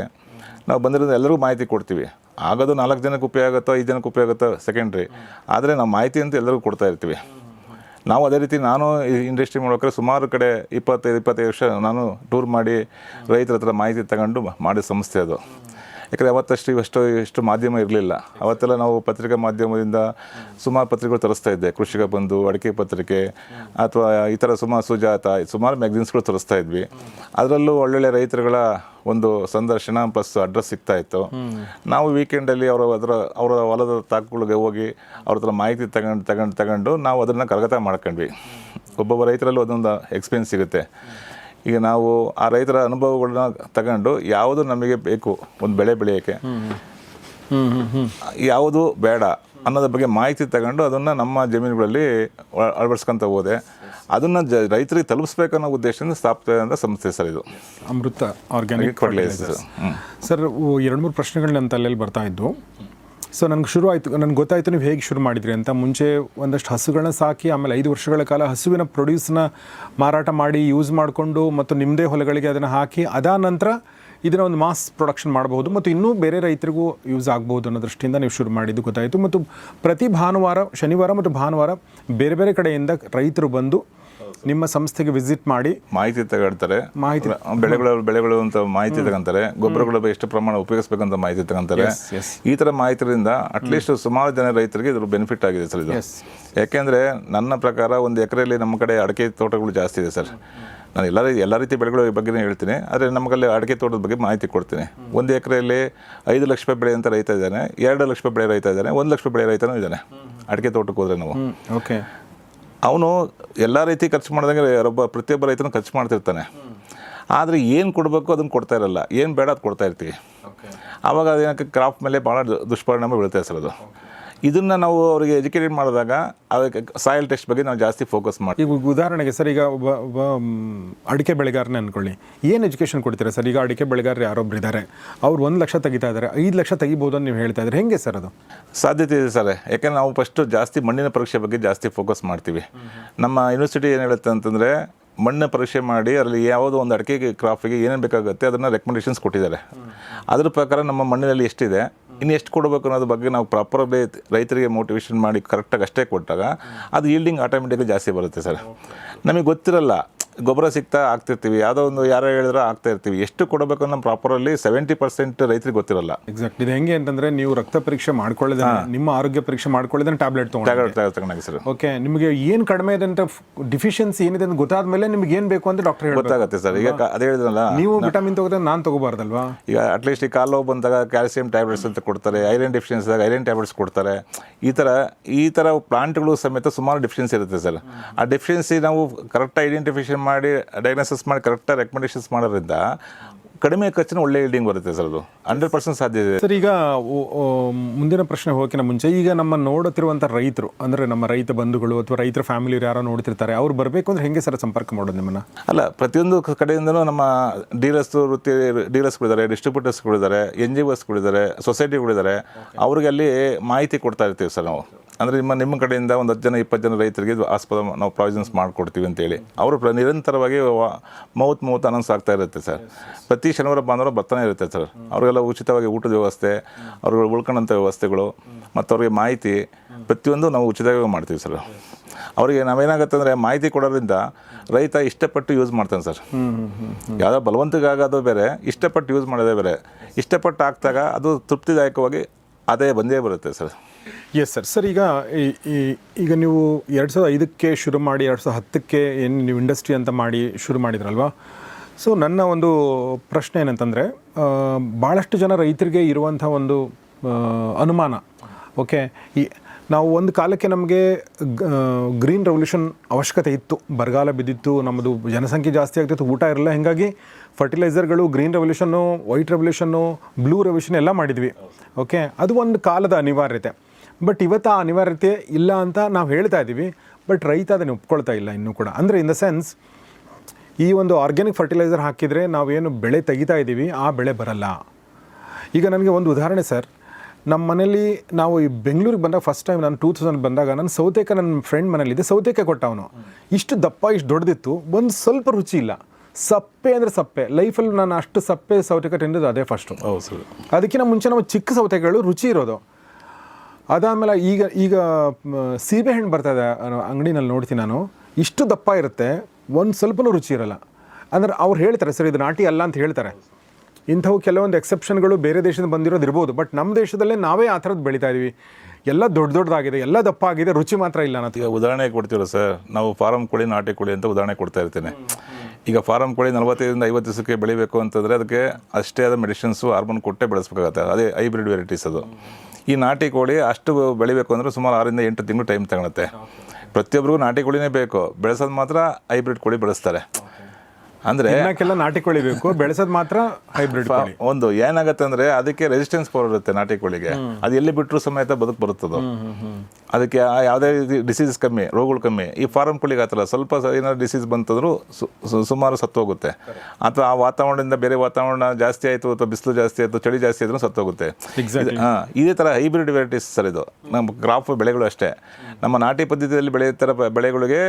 ನಾವು ಬಂದಿರೋದು ಎಲ್ಲರಿಗೂ ಮಾಹಿತಿ ಕೊಡ್ತೀವಿ. ಆಗೋದು ನಾಲ್ಕು ಜನಕ್ಕೆ ಉಪಯೋಗ ಆಗುತ್ತೋ ಐದು ಜನಕ್ಕೆ ಉಪಯೋಗ ಆಗುತ್ತೋ ಸೆಕೆಂಡ್ರಿ ಆದರೆ ನಾವು ಮಾಹಿತಿ ಅಂತ ಎಲ್ಲರಿಗೂ ಕೊಡ್ತಾ ಇರ್ತೀವಿ. ನಾವು ಅದೇ ರೀತಿ ನಾನು ಇಂಡಸ್ಟ್ರಿ ಮಾಡ್ಬೇಕಾದ್ರೆ ಸುಮಾರು ಕಡೆ ಇಪ್ಪತ್ತೈದು ಇಪ್ಪತ್ತೈದು ವರ್ಷ ನಾನು ಟೂರ್ ಮಾಡಿ ರೈತರ ಹತ್ರ ಮಾಹಿತಿ ತಗೊಂಡು ಮಾಡಿದ ಸಂಸ್ಥೆ ಅದು. ಯಾಕಂದರೆ ಅವತ್ತಷ್ಟು ಇವಷ್ಟು ಇಷ್ಟು ಮಾಧ್ಯಮ ಇರಲಿಲ್ಲ. ಅವತ್ತೆಲ್ಲ ನಾವು ಪತ್ರಿಕಾ ಮಾಧ್ಯಮದಿಂದ ಸುಮಾರು ಪತ್ರಿಕೆಗಳು ತರಿಸ್ತಾ ಇದ್ದೆ. ಕೃಷಿಕ ಬಂದು, ಅಡಿಕೆ ಪತ್ರಿಕೆ, ಅಥವಾ ಈ ಥರ ಸುಮಾರು ಸುಜಾತ, ಸುಮಾರು ಮ್ಯಾಗ್ಝಿನ್ಸ್ಗಳು ತರಿಸ್ತಾ ಇದ್ವಿ. ಅದರಲ್ಲೂ ಒಳ್ಳೊಳ್ಳೆ ರೈತರುಗಳ ಒಂದು ಸಂದರ್ಶನ ಪ್ಲಸ್ ಅಡ್ರೆಸ್ ಸಿಗ್ತಾ ಇತ್ತು. ನಾವು ವೀಕೆಂಡಲ್ಲಿ ಅವರ ಅದರ, ಅವರ ಹೊಲದ ತಾಕುಗಳಿಗೆ ಹೋಗಿ ಅವ್ರ ಹತ್ರ ಮಾಹಿತಿ ತಗೊಂಡು ತಗೊಂಡು ತಗೊಂಡು ನಾವು ಅದನ್ನು ಕರಗತ ಮಾಡ್ಕೊಂಡ್ವಿ. ಒಬ್ಬೊಬ್ಬ ರೈತರಲ್ಲೂ ಅದೊಂದು ಎಕ್ಸ್ಪೀರಿಯನ್ಸ್ ಸಿಗುತ್ತೆ. ಈಗ ನಾವು ಆ ರೈತರ ಅನುಭವಗಳನ್ನ ತಗೊಂಡು ಯಾವುದು ನಮಗೆ ಬೇಕು ಒಂದು ಬೆಳೆ ಬೆಳೆಯೋಕ್ಕೆ. ಯಾವುದು ಬೇಡ ಅನ್ನೋದ್ರ ಬಗ್ಗೆ ಮಾಹಿತಿ ತಗೊಂಡು ಅದನ್ನು ನಮ್ಮ ಜಮೀನುಗಳಲ್ಲಿ ಅಳ- ಅಳವಡಿಸ್ಕೊಂತ ಹೋದೆ. ಅದನ್ನು ಜ ರೈತರಿಗೆ ತಲುಪಿಸ್ಬೇಕನ್ನೋ ಉದ್ದೇಶದಿಂದ ಸ್ಥಾಪಿತ ಸಂಸ್ಥೆ ಸರ್ ಇದು. ಅಮೃತ ಆರ್ಗ್ಯಾನಿಕ್ ಫರ್ಟಿಲೈಸರ್ಸ್ ಹ್ಞೂ ಸರ್ ಎರಡು ಮೂರು ಪ್ರಶ್ನೆಗಳು ನನ್ನ ತಲೆಯಲ್ಲಿ ಬರ್ತಾ ಇದ್ವು ಸೊ ನನಗೆ ಶುರು ಆಯಿತು, ನನಗೆ ಗೊತ್ತಾಯಿತು ನೀವು ಹೇಗೆ ಶುರು ಮಾಡಿದ್ರಿ ಅಂತ. ಮುಂಚೆ ಒಂದಷ್ಟು ಹಸುಗಳನ್ನ ಸಾಕಿ, ಆಮೇಲೆ ಐದು ವರ್ಷಗಳ ಕಾಲ ಹಸುವಿನ ಪ್ರೊಡ್ಯೂಸ್ನ ಮಾರಾಟ ಮಾಡಿ ಯೂಸ್ ಮಾಡಿಕೊಂಡು ಮತ್ತು ನಿಮ್ಮದೇ ಹೊಲಗಳಿಗೆ ಅದನ್ನು ಹಾಕಿ ಅದಾದ ನಂತರ ಇದನ್ನು ಒಂದು ಮಾಸ್ ಪ್ರೊಡಕ್ಷನ್ ಮಾಡಬಹುದು ಮತ್ತು ಇನ್ನೂ ಬೇರೆ ರೈತರಿಗೂ ಯೂಸ್ ಆಗ್ಬೋದು ಅನ್ನೋ ದೃಷ್ಟಿಯಿಂದ ನೀವು ಶುರು ಮಾಡಿದ್ದು ಗೊತ್ತಾಯಿತು. ಮತ್ತು ಪ್ರತಿ ಭಾನುವಾರ, ಶನಿವಾರ ಮತ್ತು ಭಾನುವಾರ ಬೇರೆ ಬೇರೆ ಕಡೆಯಿಂದ ರೈತರು ಬಂದು ನಿಮ್ಮ ಸಂಸ್ಥೆಗೆ ವಿಸಿಟ್ ಮಾಡಿ ಮಾಹಿತಿ ತಗೊಳ್ತಾರೆ. ಮಾಹಿತಿ. ಬೆಳೆಗಳ ಬೆಳೆಗಳು ಅಂತ ಮಾಹಿತಿ ತಗೊಂತಾರೆ ಗೊಬ್ಬರಗಳ ಎಷ್ಟು ಪ್ರಮಾಣ ಉಪಯೋಗಿಸ್ಬೇಕಂತ ಮಾಹಿತಿ ತಗೊಂತಾರೆ ಈ ಥರ ಮಾಹಿತಿಯಿಂದ ಅಟ್ಲೀಸ್ಟ್ ಸುಮಾರು ಜನ ರೈತರಿಗೆ ಇದ್ರ ಬೆನಿಫಿಟ್ ಆಗಿದೆ ಸರ್ ಇದು. ಯಾಕೆಂದ್ರೆ ನನ್ನ ಪ್ರಕಾರ ಒಂದು ಎಕರೆಯಲ್ಲಿ ನಮ್ಮ ಕಡೆ ಅಡಿಕೆ ತೋಟಗಳು ಜಾಸ್ತಿ ಇದೆ ಸರ್. ನಾನು ಎಲ್ಲ ಎಲ್ಲ ರೀತಿ ಬೆಳೆಗಳ ಬಗ್ಗೆನೇ ಹೇಳ್ತೀನಿ. ಆದರೆ ನಮಗಲ್ಲಿ ಅಡಿಕೆ ತೋಟದ ಬಗ್ಗೆ ಮಾಹಿತಿ ಕೊಡ್ತೀನಿ. ಒಂದು ಎಕರೆಯಲ್ಲಿ ಐದು ಲಕ್ಷ ರೂಪಾಯಿ ಬೆಳೆ ಅಂತ ರೈತ ಇದ್ದಾನೆ. ಎರಡು ಲಕ್ಷ ರೂಪಾಯಿ ಬೆಳೆ ರೈತ ಇದ್ದಾನೆ. ಒಂದು ಲಕ್ಷ ರೂಪಾಯಿ ಬೆಳೆ ರೈತನೂ ಇದ್ದಾನೆ. ಅಡಿಕೆ ತೋಟಕ್ಕೆ ಹೋದ್ರೆ ನಾವು. ಓಕೆ ಅವನು ಎಲ್ಲ ರೀತಿ ಖರ್ಚು ಮಾಡಿದಂಗೆ ಒಬ್ಬ ಪ್ರತಿಯೊಬ್ಬ ರೈತನ ಖರ್ಚು ಮಾಡ್ತಿರ್ತಾನೆ. ಆದರೆ ಏನು ಕೊಡಬೇಕು ಅದನ್ನು ಕೊಡ್ತಾ ಇರಲ್ಲ. ಏನು ಬೇಡ ಅದು ಕೊಡ್ತಾ ಇರ್ತೀವಿ. ಆವಾಗ ಅದೇನಕ್ಕೆ ಕ್ರಾಪ್ ಮೇಲೆ ಭಾಳ ದುಷ್ಪರಿಣಾಮ ಬೀಳುತ್ತೆ ಸರ್ ಅದು ಇದನ್ನು ನಾವು ಅವರಿಗೆ ಎಜುಕೇಟೆಡ್ ಮಾಡಿದಾಗ ಅದಕ್ಕೆ ಸಾಯಿಲ್ ಟೆಸ್ಟ್ ಬಗ್ಗೆ ನಾವು ಜಾಸ್ತಿ ಫೋಕಸ್ ಮಾಡ್ತೀವಿ. ಈಗ ಉದಾಹರಣೆಗೆ ಸರ್ ಈಗ ಒಬ್ಬ ಒಬ್ಬ ಅಡಿಕೆ ಬೆಳೆಗಾರನೇ ಅನ್ಕೊಳ್ಳಿ. ಏನು ಎಜುಕೇಷನ್ ಕೊಡ್ತೀರಾ ಸರ್? ಈಗ ಅಡಿಕೆ ಬೆಳೆಗಾರರು ಯಾರೊಬ್ರು ಇದ್ದಾರೆ ಅವ್ರು ಒಂದು ಲಕ್ಷ ತೆಗಿತಾ ಇದ್ದಾರೆ ಐದು ಲಕ್ಷ ತೆಗಿಬೋದು ಅಂತ ನೀವು ಹೇಳ್ತಾ ಇದ್ದಾರೆ ಹೆಂಗೆ ಸರ್ ಅದು? ಸಾಧ್ಯತೆ ಇದೆ ಸರ್. ಯಾಕೆಂದರೆ ನಾವು ಫಸ್ಟು ಜಾಸ್ತಿ ಮಣ್ಣಿನ ಪರೀಕ್ಷೆ ಬಗ್ಗೆ ಜಾಸ್ತಿ ಫೋಕಸ್ ಮಾಡ್ತೀವಿ. ನಮ್ಮ ಯೂನಿವರ್ಸಿಟಿ ಏನು ಹೇಳುತ್ತೆ ಅಂತಂದರೆ ಮಣ್ಣು ಪರೀಕ್ಷೆ ಮಾಡಿ ಅದರಲ್ಲಿ ಯಾವುದೋ ಒಂದು ಅಡಿಕೆ ಕ್ರಾಫಿಗೆ ಏನೇನು ಬೇಕಾಗುತ್ತೆ ಅದನ್ನು ರೆಕಮೆಂಡೇಷನ್ಸ್ ಕೊಟ್ಟಿದ್ದಾರೆ. ಅದ್ರ ಪ್ರಕಾರ ನಮ್ಮ ಮಣ್ಣಿನಲ್ಲಿ ಎಷ್ಟಿದೆ ಇನ್ನು ಎಷ್ಟು ಕೊಡಬೇಕು ಅನ್ನೋದ್ರ ಬಗ್ಗೆ ನಾವು ಪ್ರಾಪರ್ಲಿ ರೈತರಿಗೆ ಮೋಟಿವೇಶನ್ ಮಾಡಿ ಕರೆಕ್ಟಾಗಿ ಅಷ್ಟೇ ಕೊಟ್ಟಾಗ ಅದು ಈಲ್ಡಿಂಗ್ ಆಟೋಮೆಟಿಕ್ಲಿ ಜಾಸ್ತಿ ಬರುತ್ತೆ ಸರ್. ನಮಗೆ ಗೊತ್ತಿರಲ್ಲ. ಗೊಬ್ಬರ ಸಿಗ್ತಾ ಆಗ್ತಿರ್ತೀವಿ. ಯಾವುದೋ ಒಂದು ಯಾರೋ ಹೇಳಿದ್ರೆ ಆಗ್ತಾ ಇರ್ತೀವಿ. ಎಷ್ಟು ಕೊಡಬೇಕು ಅನ್ನೋ ಪ್ರಾಪರಲ್ಲಿ ಸೆವೆಂಟಿ ಪರ್ಸೆಂಟ್ ರೈತರಿಗೆ ಗೊತ್ತಿರಲ್ಲ. ಎಕ್ಸಾಕ್ಟ್ ಇದು ಹೆಂಗೆ ಅಂತಂದ್ರೆ ನೀವು ರಕ್ತ ಪರೀಕ್ಷೆ ಮಾಡ್ಕೊಳ್ಳೋದೇ ನಿಮ್ಮ ಆರೋಗ್ಯ ಪರೀಕ್ಷೆ ಮಾಡ್ಕೊಳ್ಳೋದನ್ನ ಟ್ಯಾಬ್ಲೆಟ್ ತಗೊಂಡು ತಗೊಂಡಾಗ ಸರ್. ಓಕೆ ನಿಮಗೆ ಏನು ಕಡಿಮೆ ಇದೆ ಅಂತ ಡಿಫಿಷಿಯನ್ಸಿ ಏನಿದೆ ಅಂತ ಗೊತ್ತಾದ ಮೇಲೆ ನಿಮ್ಗೆ ಏನು ಬೇಕು ಅಂತ ಡಾಕ್ಟರ್ ಗೊತ್ತಾಗುತ್ತೆ ಸರ್. ಈಗ ಅದೇ ಹೇಳಿದ್ರಲ್ಲ ನೀವು ವಿಟಮಿನ್ ತಗೋದ್ರೆ ನಾನು ತಗೋಬಾರ್ದಲ್ವಾ? ಈಗ ಅಟ್ಲೀಸ್ಟ್ ಈ ಕಾಲು ಬಂದಾಗ ಕ್ಯಾಲ್ಸಿಯಂ ಟ್ಯಾಬ್ಲೆಟ್ಸ್ ಅಂತ ಕೊಡ್ತಾರೆ ಐರನ್ ಡೆಫಿಷಿಯನ್ಸಿದಾಗ ಐರನ್ ಟ್ಯಾಬ್ಲೆಟ್ಸ್ ಕೊಡ್ತಾರೆ. ಈ ಥರ ಈ ಥರ ಪ್ಲಾಂಟ್ಗಳು ಸಮೇತ ಸುಮಾರು ಡಿಫಿಷಿಯನ್ಸಿ ಇರುತ್ತೆ ಸರ್. ಆ ಡಿಫಿಷಿಯನ್ಸಿ ನಾವು ಕರೆಕ್ಟಾಗಿ ಐಡೆಂಟಿಫಿಕೇಷನ್ ಮಾಡಿ ಡಯಾಗ್ನೋಸಿಸ್ ಮಾಡಿ ಕರೆಕ್ಟಾಗಿ ರೆಕಮೆಂಡೇಷನ್ಸ್ ಮಾಡೋದ್ರಿಂದ ಕಡಿಮೆ ಖರ್ಚಿನ ಒಳ್ಳೆ ಇಲ್ಡಿಂಗ್ ಬರುತ್ತೆ ಸರ್ ಅದು. ಹಂಡ್ರೆಡ್ ಪರ್ಸೆಂಟ್ ಸಾಧ್ಯ ಇದೆ. ಸರ್ ಈಗ ಮುಂದಿನ ಪ್ರಶ್ನೆ ಹೋಗೋಕ್ಕಿಂತ ಮುಂಚೆ ಈಗ ನಮ್ಮ ನೋಡುತ್ತಿರುವಂಥ ರೈತರು ಅಂದರೆ ನಮ್ಮ ರೈತ ಬಂಧುಗಳು ಅಥವಾ ರೈತರ ಫ್ಯಾಮಿಲಿ ಯಾರೋ ನೋಡ್ತಿರ್ತಾರೆ ಅವ್ರು ಬರಬೇಕು ಅಂದ್ರೆ ಹೆಂಗೆ ಸರ್ ಸಂಪರ್ಕ ಮಾಡೋದು ನಿಮ್ಮನ್ನ? ಅಲ್ಲ ಪ್ರತಿಯೊಂದು ಕಡೆಯಿಂದಲೂ ಕಡೆಯಿಂದನೂ ನಮ್ಮ ಡೀಲರ್ಸ್ ವೃತ್ತಿ ಡೀಲರ್ಸ್ಗಳಿದ್ದಾರೆ ಡಿಸ್ಟ್ರಿಬ್ಯೂಟರ್ಸ್ಗಳಿದ್ದಾರೆ ಎನ್ ಜಿ ಒಸ್ಗಳಿದ್ದಾರೆ ಸೊಸೈಟಿಗಳಿದ್ದಾರೆ ಅವ್ರಿಗೆ ಅಲ್ಲಿ ಮಾಹಿತಿ ಕೊಡ್ತಾ ಇರ್ತೀವಿ ಸರ್ ನಾವು. ಅಂದರೆ ನಿಮ್ಮ ನಿಮ್ಮ ಕಡೆಯಿಂದ ಒಂದು ಹತ್ತು ಜನ ಇಪ್ಪತ್ತು ಜನ ರೈತರಿಗೆ ಆಸ್ಪದ ನಾವು ಪ್ರಾವಿಷನ್ಸ್ ಮಾಡಿಕೊಡ್ತೀವಿ ಅಂತೇಳಿ. ಅವರು ಪ್ರ ನಿರಂತರವಾಗಿ ಮೌತ್ ಮೌತ್ ಅನೌನ್ಸ್ ಆಗ್ತಾ ಇರುತ್ತೆ ಸರ್. ಪ್ರತಿ ಶನಿವಾರ ಭಾನುವಾರ ಬರ್ತಾನೆ ಇರುತ್ತೆ ಸರ್. ಅವರಿಗೆಲ್ಲ ಉಚಿತವಾಗಿ ಊಟದ ವ್ಯವಸ್ಥೆ ಅವ್ರಿಗೆ ಉಳ್ಕೊಂಡಂಥ ವ್ಯವಸ್ಥೆಗಳು ಮತ್ತು ಅವ್ರಿಗೆ ಮಾಹಿತಿ ಪ್ರತಿಯೊಂದು ನಾವು ಉಚಿತವಾಗಿ ಮಾಡ್ತೀವಿ ಸರ್. ಅವರಿಗೆ ನಾವೇನಾಗುತ್ತೆ ಅಂದರೆ ಮಾಹಿತಿ ಕೊಡೋದ್ರಿಂದ ರೈತ ಇಷ್ಟಪಟ್ಟು ಯೂಸ್ ಮಾಡ್ತಾನೆ ಸರ್. ಯಾವುದೋ ಬಲವಂತಗಾಗೋದು ಬೇರೆ ಇಷ್ಟಪಟ್ಟು ಯೂಸ್ ಮಾಡೋದೇ ಬೇರೆ. ಇಷ್ಟಪಟ್ಟು ಹಾಕಿದಾಗ ಅದು ತೃಪ್ತಿದಾಯಕವಾಗಿ ಅದೇ ಬಂದೇ ಬರುತ್ತೆ ಸರ್. ಎಸ್ ಸರ್ ಸರ್ ಈಗ ಈಗ ನೀವು ಎರಡು ಸಾವಿರದ ಐದಕ್ಕೆ ಶುರು ಮಾಡಿ, ಎರಡು ಸಾವಿರದ ಹತ್ತಕ್ಕೆ ಏನು ನೀವು ಇಂಡಸ್ಟ್ರಿ ಅಂತ ಮಾಡಿ ಶುರು ಮಾಡಿದ್ರಲ್ವಾ? ಸೊ ನನ್ನ ಒಂದು ಪ್ರಶ್ನೆ ಏನಂತಂದರೆ ಭಾಳಷ್ಟು ಜನ ರೈತರಿಗೆ ಇರುವಂಥ ಒಂದು ಅನುಮಾನ. ಓಕೆ ಈ, ನಾವು ಒಂದು ಕಾಲಕ್ಕೆ ನಮಗೆ ಗ್ರೀನ್ ರೆವಲ್ಯೂಷನ್ ಅವಶ್ಯಕತೆ ಇತ್ತು. ಬರಗಾಲ ಬಿದ್ದಿತ್ತು, ನಮ್ಮದು ಜನಸಂಖ್ಯೆ ಜಾಸ್ತಿ ಆಗ್ತಿತ್ತು, ಊಟ ಇರಲ್ಲ ಹೀಗಾಗಿ ಫರ್ಟಿಲೈಸರ್ಗಳು ಗ್ರೀನ್ ರೆವಲ್ಯೂಷನ್ನು ವೈಟ್ ರೆವಲ್ಯೂಷನ್ನು ಬ್ಲೂ ರೆವಲ್ಯೂಷನ್ ಎಲ್ಲ ಮಾಡಿದ್ವಿ. ಓಕೆ ಅದು ಒಂದು ಕಾಲದ ಅನಿವಾರ್ಯತೆ. ಬಟ್ ಇವತ್ತು ಆ ಅನಿವಾರ್ಯತೆ ಇಲ್ಲ ಅಂತ ನಾವು ಹೇಳ್ತಾ ಇದ್ದೀವಿ. ಬಟ್ ರೈತ ಅದನ್ನು ಒಪ್ಕೊಳ್ತಾ ಇಲ್ಲ ಇನ್ನೂ ಕೂಡ. ಅಂದರೆ ಇನ್ ದ ಸೆನ್ಸ್ ಈ ಒಂದು ಆರ್ಗ್ಯಾನಿಕ್ ಫರ್ಟಿಲೈಸರ್ ಹಾಕಿದರೆ ನಾವೇನು ಬೆಳೆ ತೆಗಿತಾ ಇದ್ದೀವಿ ಆ ಬೆಳೆ ಬರಲ್ಲ. ಈಗ ನನಗೆ ಒಂದು ಉದಾಹರಣೆ ಸರ್. ನಮ್ಮ ಮನೇಲಿ ನಾವು ಈ ಬೆಂಗಳೂರಿಗೆ ಬಂದಾಗ ಫಸ್ಟ್ ಟೈಮ್ ನಾನು ಟೂ ತೌಸಂಡ್ ಬಂದಾಗ ನನ್ನ ಸೌತೆಕಾಯಿ ನನ್ನ ಫ್ರೆಂಡ್ ಮನೇಲಿದ್ದೆ ಸೌತೆಕಾಯಿ ಕೊಟ್ಟವನು. ಇಷ್ಟು ದಪ್ಪ ಇಷ್ಟು ದೊಡ್ಡದಿತ್ತು ಒಂದು ಸ್ವಲ್ಪ ರುಚಿ ಇಲ್ಲ. ಸಪ್ಪೆ ಅಂದರೆ ಸಪ್ಪೆ. ಲೈಫಲ್ಲಿ ನಾನು ಅಷ್ಟು ಸಪ್ಪೆ ಸೌತೆಕಾಯಿ ತಿಂದಿದ್ದು ಅದೇ ಫಸ್ಟು ಹೌದು ಸರ್. ಅದಕ್ಕಿಂತ ಮುಂಚೆ ನಾವು ಚಿಕ್ಕ ಸೌತೆಕಾಯಿಗಳು ರುಚಿ ಇರೋದು. ಅದಾದಮೇಲೆ ಈಗ ಈಗ ಸೀಬೆಹಣ್ಣು ಬರ್ತಾಯಿದೆ ಅಂಗಡಿನಲ್ಲಿ ನೋಡ್ತೀನಿ ನಾನು. ಇಷ್ಟು ದಪ್ಪ ಇರುತ್ತೆ, ಒಂದು ಸ್ವಲ್ಪನೂ ರುಚಿ ಇರಲ್ಲ. ಅಂದರೆ ಅವ್ರು ಹೇಳ್ತಾರೆ, ಸರ್, ಇದು ನಾಟಿ ಅಲ್ಲ ಅಂತ ಹೇಳ್ತಾರೆ. ಇಂಥವು ಕೆಲವೊಂದು ಎಕ್ಸೆಪ್ಷನ್ಗಳು ಬೇರೆ ದೇಶದಿಂದ ಬಂದಿರೋದು ಇರ್ಬೋದು ಬಟ್ ನಮ್ಮ ದೇಶದಲ್ಲೇ ನಾವೇ ಆ ಥರದ್ದು ಬೆಳೀತಾ ಇದೀವಿ. ಎಲ್ಲ ದೊಡ್ಡ ದೊಡ್ಡದಾಗಿದೆ ಎಲ್ಲ ದಪ್ಪ ಆಗಿದೆ, ರುಚಿ ಮಾತ್ರ ಇಲ್ಲ ಅನ್ನೋದು ಈಗ ಉದಾಹರಣೆ ಕೊಡ್ತೀರ ಸರ್, ನಾವು ಫಾರಂ ಕೋಳಿ, ನಾಟಿ ಕೋಳಿ ಅಂತ ಉದಾಹರಣೆ ಕೊಡ್ತಾ ಇರ್ತೇನೆ. ಈಗ ಫಾರಂ ಕೋಳಿ ನಲವತ್ತೈದರಿಂದ ಐವತ್ತು ದಿವಸಕ್ಕೆ ಬೆಳಿಬೇಕು ಅಂತಂದರೆ ಅದಕ್ಕೆ ಅಷ್ಟೇ ಆದ ಮೆಡಿಸಿನ್ಸು ಹಾರ್ಮೋನ್ ಕೊಟ್ಟೆ ಬೆಳೆಸ್ಬೇಕಾಗತ್ತೆ. ಅದೇ ಹೈಬ್ರಿಡ್ ವೆರೈಟೀಸ್ ಅದು. ಈ ನಾಟಿ ಕೋಳಿ ಅಷ್ಟು ಬೆಳಿಬೇಕು ಅಂದರೆ ಸುಮಾರು ಆರರಿಂದ ಎಂಟು ತಿಂಗಳು ಟೈಮ್ ತಗೊಳುತ್ತೆ. ಪ್ರತಿಯೊಬ್ಬರಿಗೂ ನಾಟಿ ಕೋಳಿನೇ ಬೇಕು. ಬೆಳೆಸೋದು ಮಾತ್ರ ಹೈಬ್ರಿಡ್ ಕೋಳಿ ಬೆಳೆಸ್ತಾರೆ. ಅಂದರೆ ಇನ್ನಕ್ಕೆಲ್ಲ ನಾಟಿ ಕೋಳಿ ಬೇಕು ಬೆಳೆಸೋದು ಮಾತ್ರ ಹೈಬ್ರಿಡ್ ಒಂದು ಏನಾಗುತ್ತೆ ಅಂದ್ರೆ ಅದಕ್ಕೆ ರೆಸಿಸ್ಟೆನ್ಸ್ ಪವರ್ ಇರುತ್ತೆ ನಾಟಿ ಕೋಳಿಗೆ. ಅದು ಎಲ್ಲಿ ಬಿಟ್ಟರು ಸಮೇತ ಬದುಕು ಬರುತ್ತದು. ಅದಕ್ಕೆ ಆ ಯಾವುದೇ ಡಿಸೀಸ್ ಕಮ್ಮಿ ರೋಗಗಳು ಕಮ್ಮಿ ಈ ಫಾರಂ ಕೋಳಿಗೆ ಸ್ವಲ್ಪ ಏನಾದ್ರು ಡಿಸೀಸ್ ಬಂತಂದ್ರೂ ಸುಮಾರು ಸತ್ತೋಗುತ್ತೆ. ಅಥವಾ ಆ ವಾತಾವರಣದಿಂದ ಬೇರೆ ವಾತಾವರಣ ಜಾಸ್ತಿ ಆಯಿತು ಅಥವಾ ಬಿಸಿಲು ಜಾಸ್ತಿ ಆಯಿತು ಚಳಿ ಜಾಸ್ತಿ ಆದ್ರೂ ಸತ್ತೋಗುತ್ತೆ. Exactly. ಹಾಂ ಇದೇ ಥರ ಹೈಬ್ರಿಡ್ ವೆರೈಟೀಸ್ ಸರ್ ಇದು. ನಮ್ಮ ಕ್ರಾಪ್ ಬೆಳೆಗಳು ಅಷ್ಟೇ. ನಮ್ಮ ನಾಟಿ ಪದ್ಧತಿಯಲ್ಲಿ ಬೆಳೆಯುತ್ತರ ಬೆಳೆಗಳಿಗೆ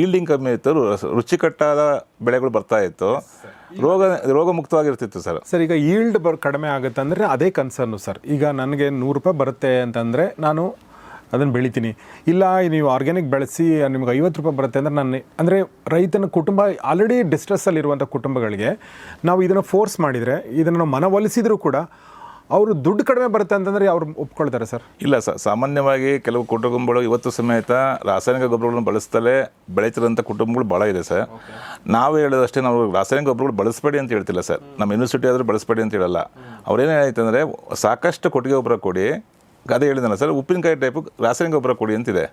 ಈಲ್ಡಿಂಗ್ ಕಮ್ಮಿ ಇತ್ತು ರುಚಿಕಟ್ಟಾದ ಬೆಳೆಗಳು ಬರ್ತಾ ಇತ್ತು. ರೋಗ ರೋಗ ಮುಕ್ತವಾಗಿರ್ತಿತ್ತು ಸರ್ ಸರ್ ಈಗ ಈಲ್ಡ್ ಬರ್ ಕಡಿಮೆ ಆಗುತ್ತೆ ಅಂದರೆ ಅದೇ ಕನ್ಸರ್ನು ಸರ್ ಈಗ ನನಗೆ ನೂರು ರೂಪಾಯಿ ಬರುತ್ತೆ ಅಂತಂದರೆ ನಾನು ಅದನ್ನು ಬೆಳಿತೀನಿ. ಇಲ್ಲ ನೀವು ಆರ್ಗ್ಯಾನಿಕ್ ಬೆಳೆಸಿ ನಿಮ್ಗೆ ಐವತ್ತು ರೂಪಾಯಿ ಬರುತ್ತೆ ಅಂದರೆ ನಾನು ಅಂದರೆ ರೈತನ ಕುಟುಂಬ ಆಲ್ರೆಡಿ ಡಿಸ್ಟ್ರೆಸ್ಸಲ್ಲಿರುವಂಥ ಕುಟುಂಬಗಳಿಗೆ ನಾವು ಇದನ್ನು ಫೋರ್ಸ್ ಮಾಡಿದರೆ ಇದನ್ನು ನಾವು ಮನವೊಲಿಸಿದರೂ ಕೂಡ ಅವರು ದುಡ್ಡು ಕಡಿಮೆ ಬರುತ್ತೆ ಅಂತಂದರೆ ಅವ್ರು ಒಪ್ಕೊಳ್ತಾರೆ ಸರ್? ಇಲ್ಲ ಸರ್, ಸಾಮಾನ್ಯವಾಗಿ ಕೆಲವು ಕುಟುಂಬಗಳು ಇವತ್ತು ಸಮೇತ ರಾಸಾಯನಿಕ ಗೊಬ್ಬರಗಳನ್ನು ಬಳಸ್ತಲೇ ಬೆಳೀತಿರೋಂಥ ಕುಟುಂಬಗಳು ಭಾಳ ಇದೆ ಸರ್. ನಾವು ಹೇಳೋದಷ್ಟೇ ನಾವು ರಾಸಾಯನಿಕ ಗೊಬ್ಬರಗಳು ಬಳಸಬೇಡಿ ಅಂತ ಹೇಳ್ತಿಲ್ಲ ಸರ್. ನಮ್ಮ ಯೂನಿವರ್ಸಿಟಿ ಆದರೂ ಬಳಸಬೇಡಿ ಅಂತ ಹೇಳಲ್ಲ. ಅವ್ರೇನಾಯ್ತು ಅಂದರೆ ಸಾಕಷ್ಟು ಕೊಟ್ಟಿಗೆ ಗೊಬ್ಬರ ಕೊಡಿ ಅದೇ ಹೇಳಿದಲ್ಲ ಸರ್, ಉಪ್ಪಿನಕಾಯಿ ಟೈಪ್ ರಾಸಾಯನಿಕ ಗೊಬ್ಬರ ಕೊಡಿ ಅಂತಿದೆ.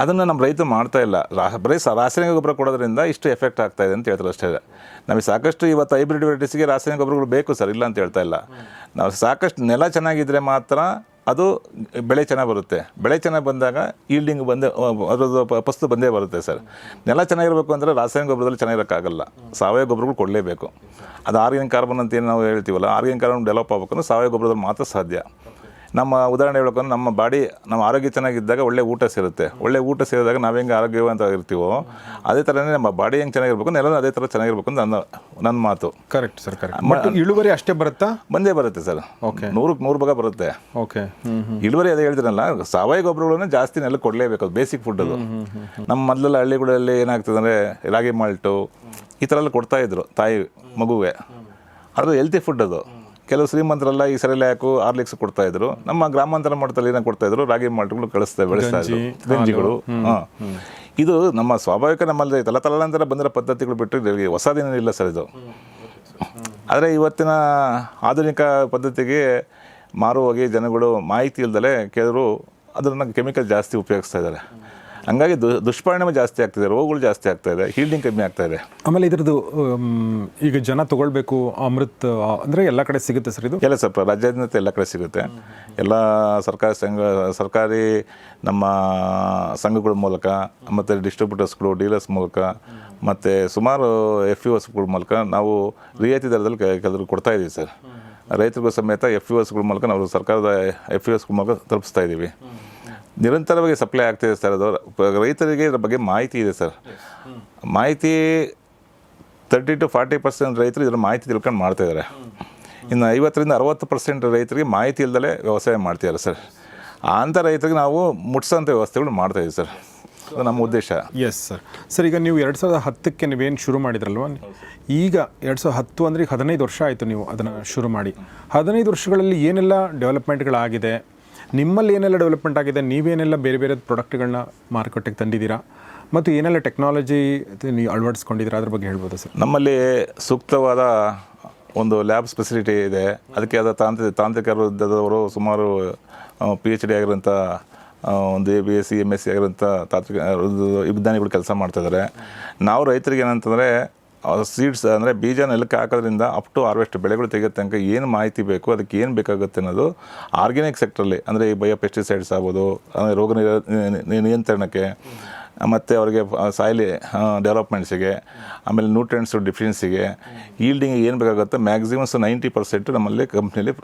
ಅದನ್ನು ನಮ್ಮ ರೈತ ಮಾಡ್ತಾ ಇಲ್ಲ. ಬರೀ ರಾಸಾಯನಿಕ ಗೊಬ್ಬರ ಕೊಡೋದ್ರಿಂದ ಇಷ್ಟು ಎಫೆಕ್ಟ್ ಆಗ್ತಾ ಇದೆ ಅಂತ ಹೇಳ್ತಾರೆ ಅಷ್ಟೇ. ನಮಗೆ ಸಾಕಷ್ಟು ಇವತ್ತು ಹೈಬ್ರಿಡ್ ವೆರೈಟೀಸ್ಗೆ ರಾಸಾಯನಿಕ ಗೊಬ್ಬರಗಳು ಬೇಕು ಸರ್, ಇಲ್ಲ ಅಂತ ಹೇಳ್ತಾ ಇಲ್ಲ. ನಾವು ಸಾಕಷ್ಟು ನೆಲ ಚೆನ್ನಾಗಿದ್ದರೆ ಮಾತ್ರ ಅದು ಬೆಳೆ ಚೆನ್ನಾಗಿ ಬರುತ್ತೆ. ಬೆಳೆ ಚೆನ್ನಾಗಿ ಬಂದಾಗ ಈಲ್ಡಿಂಗ್ ಬಂದೇ ಅದರದ್ದು ಫಸ್ಟು ಬಂದೇ ಬರುತ್ತೆ ಸರ್. ನೆಲ ಚೆನ್ನಾಗಿರಬೇಕು ಅಂದರೆ ರಾಸಾಯನಿಕ ಗೊಬ್ಬರದಲ್ಲಿ ಚೆನ್ನಾಗಿರೋಕ್ಕಾಗಲ್ಲ. ಸಾವಯವ ಗೊಬ್ಬರಗಳು ಕೊಡಲೇಬೇಕು. ಅದು ಆರ್ಗ್ಯಾನಿಕ್ ಕಾರ್ಬನ್ ಅಂತ ಏನು ನಾವು ಹೇಳ್ತೀವಲ್ಲ, ಆರ್ಗ್ಯಾನಿಕ್ ಕಾರ್ಬನ್ ಡೆವಲಪ್ ಆಗಬೇಕಂದ್ರೆ ಸಾವಯವ ಗೊಬ್ಬರದಲ್ಲಿ ಮಾತ್ರ ಸಾಧ್ಯ. ನಮ್ಮ ಉದಾಹರಣೆ ಹೇಳ್ಬೇಕಂದ್ರೆ ನಮ್ಮ ಬಾಡಿ ನಮ್ಮ ಆರೋಗ್ಯ ಚೆನ್ನಾಗಿದ್ದಾಗ ಒಳ್ಳೆ ಊಟ ಸೇರುತ್ತೆ. ಒಳ್ಳೆ ಊಟ ಸೇರಿದಾಗ ನಾವು ಹೆಂಗೆ ಆರೋಗ್ಯವಂತ ಇರ್ತೀವೋ ಅದೇ ಥರನೇ ನಮ್ಮ ಬಾಡಿ ಹೆಂಗೆ ಚೆನ್ನಾಗಿರ್ಬೇಕು ನೆಲ ಅದೇ ಥರ ಚೆನ್ನಾಗಿರ್ಬೇಕು ಅಂತ ನನ್ನ ನನ್ನ ಮಾತು. ಕರೆಕ್ಟ್ ಸರ್ ಕರೆಕ್ಟ್ ಇಳುವರಿ ಅಷ್ಟೇ ಬರುತ್ತಾ? ಬಂದೇ ಬರುತ್ತೆ ಸರ್ ಓಕೆ ನೂರಕ್ಕೆ ನೂರು ಭಾಗ ಬರುತ್ತೆ. ಓಕೆ ಇಳುವರಿ ಅದೇ ಹೇಳ್ತಿರಲ್ಲ ಸಾವಯವ ಗೊಬ್ಬರಗಳನ್ನ ಜಾಸ್ತಿ ನೆಲಕ್ಕೆ ಕೊಡಲೇಬೇಕು ಅದು ಬೇಸಿಕ್ ಫುಡ್ ಅದು. ನಮ್ಮ ಮೊದಲೆಲ್ಲ ಹಳ್ಳಿಗಳಲ್ಲಿ ಏನಾಗ್ತದೆ ಅಂದರೆ ರಾಗಿ ಮಾಲ್ಟು ಈ ಥರ ಎಲ್ಲ ಕೊಡ್ತಾ ಇದ್ರು ತಾಯಿ ಮಗುವೆ. ಅದು ಹೆಲ್ತಿ ಫುಡ್ ಅದು. ಕೆಲವು ಶ್ರೀಮಂತರೆಲ್ಲ ಈ ಸೆರೆಲ್ಯಾಕು ಆರ್ಲಿಕ್ಸ್ ಕೊಡ್ತಾ ಇದ್ರು. ನಮ್ಮ ಗ್ರಾಮಾಂತರ ಮಟ್ಟದಲ್ಲಿ ಏನೋ ಕೊಡ್ತಾ ಇದ್ರು ರಾಗಿ ಮಾಲ್ಟ್ಗಳು ಕಳಿಸ್ತಾ ಬೆಳೆಸ್ತಾ ಇದ್ರು. ಗಂಜಿಗಳು ಇದು ನಮ್ಮ ಸ್ವಾಭಾವಿಕ ನಮ್ಮಲ್ಲಿ ತಲ ತಲಾಂತರ ಬಂದಿರೋ ಪದ್ಧತಿಗಳು ಬಿಟ್ಟು ಹೊಸದೇನಿಲ್ಲ ಸರ್ ಇದು. ಆದರೆ ಇವತ್ತಿನ ಆಧುನಿಕ ಪದ್ಧತಿಗೆ ಮಾರುವಾಗಿ ಜನಗಳು ಮಾಹಿತಿ ಇಲ್ದಲೆ ಕೆಲವರು ಅದನ್ನು ಕೆಮಿಕಲ್ ಜಾಸ್ತಿ ಉಪಯೋಗಿಸ್ತಾ ಇದ್ದಾರೆ. ಹಂಗಾಗಿ ದು ದುಷ್ಪರಿಣಾಮ ಜಾಸ್ತಿ ಆಗ್ತಿದೆ ರೋಗಗಳು ಜಾಸ್ತಿ ಆಗ್ತಾ ಇದೆ ಹೀಲ್ಡಿಂಗ್ ಕಮ್ಮಿ ಆಗ್ತಾ ಇದೆ. ಆಮೇಲೆ ಇದ್ರದ್ದು ಈಗ ಜನ ತಗೊಳ್ಬೇಕು ಅಮೃತ್ ಅಂದರೆ ಎಲ್ಲ ಕಡೆ ಸಿಗುತ್ತೆ ಸರ್ ಇದು? ಎಲ್ಲ ಸರ್ ರಾಜ್ಯಾದ್ಯಂತ ಎಲ್ಲ ಕಡೆ ಸಿಗುತ್ತೆ. ಎಲ್ಲ ಸರ್ಕಾರಿ ಸಂಘ ಸರ್ಕಾರಿ ನಮ್ಮ ಸಂಘಗಳ ಮೂಲಕ ಮತ್ತು ಡಿಸ್ಟ್ರಿಬ್ಯೂಟರ್ಸ್ಗಳು ಡೀಲರ್ಸ್ ಮೂಲಕ ಮತ್ತು ಸುಮಾರು ಎಫ್ ಯು ಎಸ್ಗಳ ಮೂಲಕ ನಾವು ರಿಯಾಯಿತಿ ದರದಲ್ಲಿ ಕೆಲವರು ಕೊಡ್ತಾ ಇದ್ದೀವಿ ಸರ್. ರೈತರಿಗೂ ಸಮೇತ ಎಫ್ ಯು ಎಸ್ಗಳ ಮೂಲಕ ನಾವು ಸರ್ಕಾರದ ಎಫ್ ಯು ಎಸ್ಗಳ ಮೂಲಕ ತಲುಪಿಸ್ತಾ ಇದ್ದೀವಿ ನಿರಂತರವಾಗಿ ಸಪ್ಲೈ ಆಗ್ತಿದೆ ಸರ್ ಅದು. ರೈತರಿಗೆ ಇದ್ರ ಬಗ್ಗೆ ಮಾಹಿತಿ ಇದೆ ಸರ್. ಮಾಹಿತಿ ತರ್ಟಿ ಟು ಫಾರ್ಟಿ ಪರ್ಸೆಂಟ್ ರೈತರು ಇದರ ಮಾಹಿತಿ ತಿಳ್ಕೊಂಡು ಮಾಡ್ತಾ ಇದ್ದಾರೆ ಇನ್ನು ಐವತ್ತರಿಂದ ಅರವತ್ತು ಪರ್ಸೆಂಟ್ ರೈತರಿಗೆ ಮಾಹಿತಿ ಇಲ್ದಲೇ ವ್ಯವಸಾಯ ಮಾಡ್ತಿದ್ದಾರೆ ಸರ್. ಅಂಥ ರೈತರಿಗೆ ನಾವು ಮುಟ್ಸೋಂಥ ವ್ಯವಸ್ಥೆಗಳು ಮಾಡ್ತಾ ಇದ್ದೀವಿ ಸರ್. ಅದು ನಮ್ಮ ಉದ್ದೇಶ. ಎಸ್ ಸರ್ ಸರ್ ಈಗ ನೀವು ಎರಡು ಸಾವಿರದ ಹತ್ತಕ್ಕೆ ನೀವೇನು ಶುರು ಮಾಡಿದ್ರಲ್ವ? ಈಗ ಎರಡು ಸಾವಿರದ ಹತ್ತು ಅಂದರೆ ಈಗ ಹದಿನೈದು ವರ್ಷ ಆಯಿತು ನೀವು ಅದನ್ನು ಶುರು ಮಾಡಿ. ಹದಿನೈದು ವರ್ಷಗಳಲ್ಲಿ ಏನೆಲ್ಲ ಡೆವಲಪ್ಮೆಂಟ್ಗಳಾಗಿದೆ ನಿಮ್ಮಲ್ಲಿ ಏನೆಲ್ಲ ಡೆವಲಪ್ಮೆಂಟ್ ಆಗಿದೆ? ನೀವೇನೆಲ್ಲ ಬೇರೆ ಬೇರೆ ಪ್ರಾಡಕ್ಟ್ಗಳನ್ನ ಮಾರುಕಟ್ಟೆಗೆ ತಂದಿದ್ದೀರಾ? ಮತ್ತು ಏನೆಲ್ಲ ಟೆಕ್ನಾಲಜಿ ನೀವು ಅಳವಡಿಸ್ಕೊಂಡಿದ್ದೀರಾ? ಅದ್ರ ಬಗ್ಗೆ ಹೇಳ್ಬೋದು ಸರ್? ನಮ್ಮಲ್ಲಿ ಸೂಕ್ತವಾದ ಒಂದು ಲ್ಯಾಬ್ ಫೆಸಿಲಿಟಿ ಇದೆ. ಅದಕ್ಕೆ ಆದ ತಾಂತ್ರಿಕ ತಾಂತ್ರಿಕರು ಸುಮಾರು ಪಿ ಎಚ್ ಡಿ ಆಗಿರೋಂಥ ಒಂದು A B S C M S C ಆಗಿರೋಂಥ ತಾಂತ್ರಿಕ ವಿಜ್ಞಾನಿಗಳು ಕೆಲಸ ಮಾಡ್ತಾಯಿದ್ದಾರೆ ನಾವು ರೈತರಿಗೆ ಏನಂತಂದರೆ ಸೀಡ್ಸ್ ಅಂದರೆ ಬೀಜ ನೆಲಕ್ಕೆ ಹಾಕೋದ್ರಿಂದ ಅಪ್ ಟು ಹಾರ್ವೆಸ್ಟ್ ಬೆಳೆಗಳು ತೆಗೆಯೋ ತನಕ ಏನು ಮಾಹಿತಿ ಬೇಕು, ಅದಕ್ಕೆ ಏನು ಬೇಕಾಗುತ್ತೆ ಅನ್ನೋದು ಆರ್ಗ್ಯಾನಿಕ್ ಸೆಕ್ಟ್ರಲ್ಲಿ ಅಂದರೆ ಈ ಬಯೋ ಪೆಸ್ಟಿಸೈಡ್ಸ್ ಆಗ್ಬೋದು, ಅಂದರೆ ರೋಗ ನಿಯಂತ್ರಣಕ್ಕೆ ಮತ್ತು ಅವರಿಗೆ ಸಾಯಿಲಿ ಡೆವಲಪ್ಮೆಂಟ್ಸಿಗೆ ಆಮೇಲೆ ನ್ಯೂಟ್ರೆಂಟ್ಸು ಡಿಫಿಷಿಯನ್ಸಿಗೆ ಈಲ್ಡಿಂಗ್ ಏನು ಬೇಕಾಗುತ್ತೆ ಮ್ಯಾಕ್ಸಿಮಮ್ ನೈಂಟಿ ಪರ್ಸೆಂಟ್ ನಮ್ಮಲ್ಲಿ ಕಂಪ್ನಿಯಲ್ಲಿ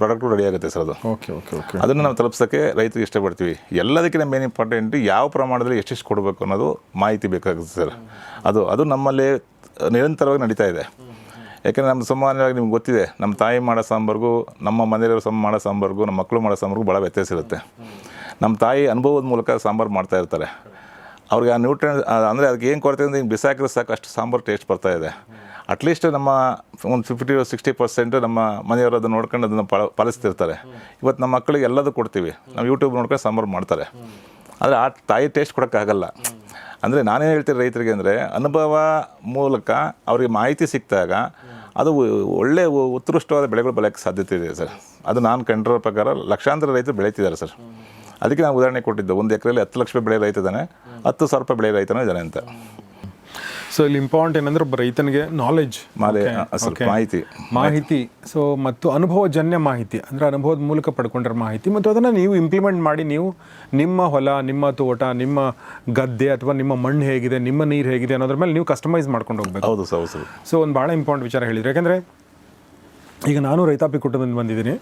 ಪ್ರಾಡಕ್ಟು ರೆಡಿ ಆಗುತ್ತೆ ಸರ್ ಅದು. ಓಕೆ ಓಕೆ ಓಕೆ ಅದನ್ನು ನಾವು ತಲುಪಿಸೋಕ್ಕೆ ರೈತರಿಗೆ ಇಷ್ಟಪಡ್ತೀವಿ. ಎಲ್ಲದಕ್ಕಿಂತ ಮೇನ್ ಇಂಪಾರ್ಟೆಂಟ್ ಯಾವ ಪ್ರಮಾಣದಲ್ಲಿ ಎಷ್ಟೆಷ್ಟು ಕೊಡಬೇಕು ಅನ್ನೋದು ಮಾಹಿತಿ ಬೇಕಾಗುತ್ತೆ ಸರ್. ಅದು ಅದು ನಮ್ಮಲ್ಲಿ ನಿರಂತರವಾಗಿ ನಡೀತಾ ಇದೆ. ಯಾಕೆಂದರೆ ನಮ್ಮ ಸಾಮಾನ್ಯವಾಗಿ ನಿಮ್ಗೆ ಗೊತ್ತಿದೆ ನಮ್ಮ ತಾಯಿ ಮಾಡೋ ಸಾಂಬಾರ್ಗೂ ನಮ್ಮ ಮನೆಯವರು ಸಮ ಮಾಡೋ ಸಾಂಬಾರ್ಗೂ ನಮ್ಮ ಮಕ್ಕಳು ಮಾಡೋ ಸಾಂಬಾರ್ಗೂ ಭಾಳ ವ್ಯತ್ಯಾಸ ಇರುತ್ತೆ. ನಮ್ಮ ತಾಯಿ ಅನುಭವದ ಮೂಲಕ ಸಾಂಬಾರು ಮಾಡ್ತಾ ಇರ್ತಾರೆ. ಅವ್ರಿಗೆ ಆ ನ್ಯೂಟ್ರಿಯನ್ ಅಂದರೆ ಅದಕ್ಕೆ ಏನು ಕೊರತೆ ಅಂದರೆ ಹಿಂಗೆ ಬಿಸಾಕಿದ್ರೆ ಸಾಕು, ಅಷ್ಟು ಸಾಂಬಾರು ಟೇಸ್ಟ್ ಬರ್ತಾ ಇದೆ. ಅಟ್ಲೀಸ್ಟ್ ನಮ್ಮ ಒಂದು ಫಿಫ್ಟಿ ಸಿಕ್ಸ್ಟಿ ಪರ್ಸೆಂಟ್ ನಮ್ಮ ಮನೆಯವರು ಅದನ್ನು ನೋಡ್ಕೊಂಡು ಅದನ್ನು ಪಾಲ ಪಾಲಿಸ್ತಿರ್ತಾರೆ ಇವತ್ತು ನಮ್ಮ ಮಕ್ಕಳಿಗೆ ಎಲ್ಲದೂ ಕೊಡ್ತೀವಿ. ನಾವು ಯೂಟ್ಯೂಬ್ ನೋಡ್ಕೊಂಡು ಸಾಂಬಾರು ಮಾಡ್ತಾರೆ. ಆದರೆ ಆ ತಾಯಿ ಟೇಸ್ಟ್ ಕೊಡೋಕ್ಕಾಗಲ್ಲ ಅಂದರೆ ನಾನೇನು ಹೇಳ್ತೀನಿ ರೈತರಿಗೆ ಅಂದರೆ, ಅನುಭವ ಮೂಲಕ ಅವರಿಗೆ ಮಾಹಿತಿ ಸಿಕ್ಕಿದಾಗ ಅದು ಒಳ್ಳೆ ಉ- ಉತ್ಕೃಷ್ಟವಾದ ಬೆಳೆಗಳು ಬೆಳೆಯೋಕ್ಕೆ ಸಾಧ್ಯತೆ ಇದೆ ಸರ್. ಅದು ನಾನು ಕಂಡಿರೋ ಪ್ರಕಾರ ಲಕ್ಷಾಂತರ ರೈತರು ಬೆಳೀತಿದ್ದಾರೆ ಸರ್. ಅದಕ್ಕೆ ನಾನು ಉದಾಹರಣೆ ಕೊಟ್ಟಿದ್ದೆ ಒಂದು ಎಕರೆಯಲ್ಲಿ ಹತ್ತು ಲಕ್ಷ ರೂಪಾಯಿ ಬೆಳೆ ರೈತ ಇದ್ದಾನೆ ಹತ್ತು ಸಾವಿರ ರೂಪಾಯಿ ಬೆಳೆ ರೈತನೂ ಇದ್ದಾನೆ ಅಂತ. ಸೊ ಇಲ್ಲಿ ಇಂಪಾರ್ಟೆಂಟ್ ಏನಂದ್ರೆ ಒಬ್ಬ ರೈತನಿಗೆ ನಾಲೆಜ್ ಮಾಹಿತಿ. ಮಾಹಿತಿ. ಸೊ ಮತ್ತು ಅನುಭವಜನ್ಯ ಮಾಹಿತಿ. ಅಂದರೆ ಅನುಭವದ ಮೂಲಕ ಪಡ್ಕೊಂಡಿರೋ ಮಾಹಿತಿ. ಮತ್ತು ಅದನ್ನು ನೀವು ಇಂಪ್ಲಿಮೆಂಟ್ ಮಾಡಿ ನೀವು ನಿಮ್ಮ ಹೊಲ ನಿಮ್ಮ ತೋಟ ನಿಮ್ಮ ಗದ್ದೆ ಅಥವಾ ನಿಮ್ಮ ಮಣ್ಣು ಹೇಗಿದೆ ನಿಮ್ಮ ನೀರು ಹೇಗಿದೆ ಅನ್ನೋದ್ರ ಮೇಲೆ ನೀವು ಕಸ್ಟಮೈಸ್ ಮಾಡ್ಕೊಂಡು ಹೋಗ್ಬೇಕು. ಹೌದು ಸರ್ ಸೊ ಒಂದು ಭಾಳ ಇಂಪಾರ್ಟೆಂಟ್ ವಿಚಾರ ಹೇಳಿದ್ರು. ಯಾಕಂದರೆ ಈಗ ನಾನು ರೈತಾಪಿ ಕುಟುಂಬದಿಂದ ಬಂದಿದ್ದೀನಿ.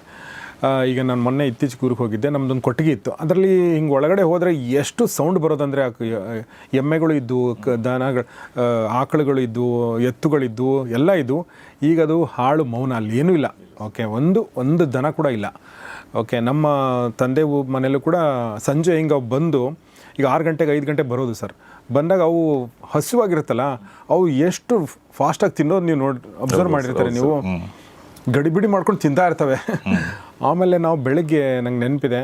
ಈಗ ನಾನು ಮೊನ್ನೆ ಇತ್ತೀಚೆಗೆ ಊರಿಗೆ ಹೋಗಿದ್ದೆ ನಮ್ಮದೊಂದು ಕೊಟ್ಟಿಗೆ ಇತ್ತು. ಅದರಲ್ಲಿ ಹಿಂಗೆ ಒಳಗಡೆ ಹೋದರೆ ಎಷ್ಟು ಸೌಂಡ್ ಬರೋದಂದರೆ ಎಮ್ಮೆಗಳು ಇದ್ದವು ಕ ದನಗಳು ಆಕಳುಗಳು ಇದ್ದವು ಎತ್ತುಗಳಿದ್ದವು ಎಲ್ಲ ಇದ್ದವು ಈಗ ಅದು ಹಾಳು ಮೌನ ಅಲ್ಲಿ ಏನೂ ಇಲ್ಲ. ಓಕೆ ಒಂದು ಒಂದು ದನ ಕೂಡ ಇಲ್ಲ. ಓಕೆ ನಮ್ಮ ತಂದೆ ಮನೆಯಲ್ಲೂ ಮನೇಲೂ ಕೂಡ ಸಂಜೆ ಹಿಂಗೆ ಅವು ಬಂದು ಈಗ ಆರು ಗಂಟೆಗೆ ಐದು ಗಂಟೆಗೆ ಬರೋದು ಸರ್. ಬಂದಾಗ ಅವು ಹಸಿವಾಗಿರುತ್ತಲ್ಲ ಅವು ಎಷ್ಟು ಫಾಸ್ಟಾಗಿ ತಿನ್ನೋದು ನೀವು ನೋಡಿ ಅಬ್ಸರ್ವ್ ಮಾಡಿರ್ತಾರೆ ನೀವು? ಗಡಿಬಿಡಿ ಮಾಡ್ಕೊಂಡು ತಿಂತಾ ಇರ್ತವೆ. ಆಮೇಲೆ ನಾವು ಬೆಳಗ್ಗೆ ನಂಗೆ ನೆನಪಿದೆ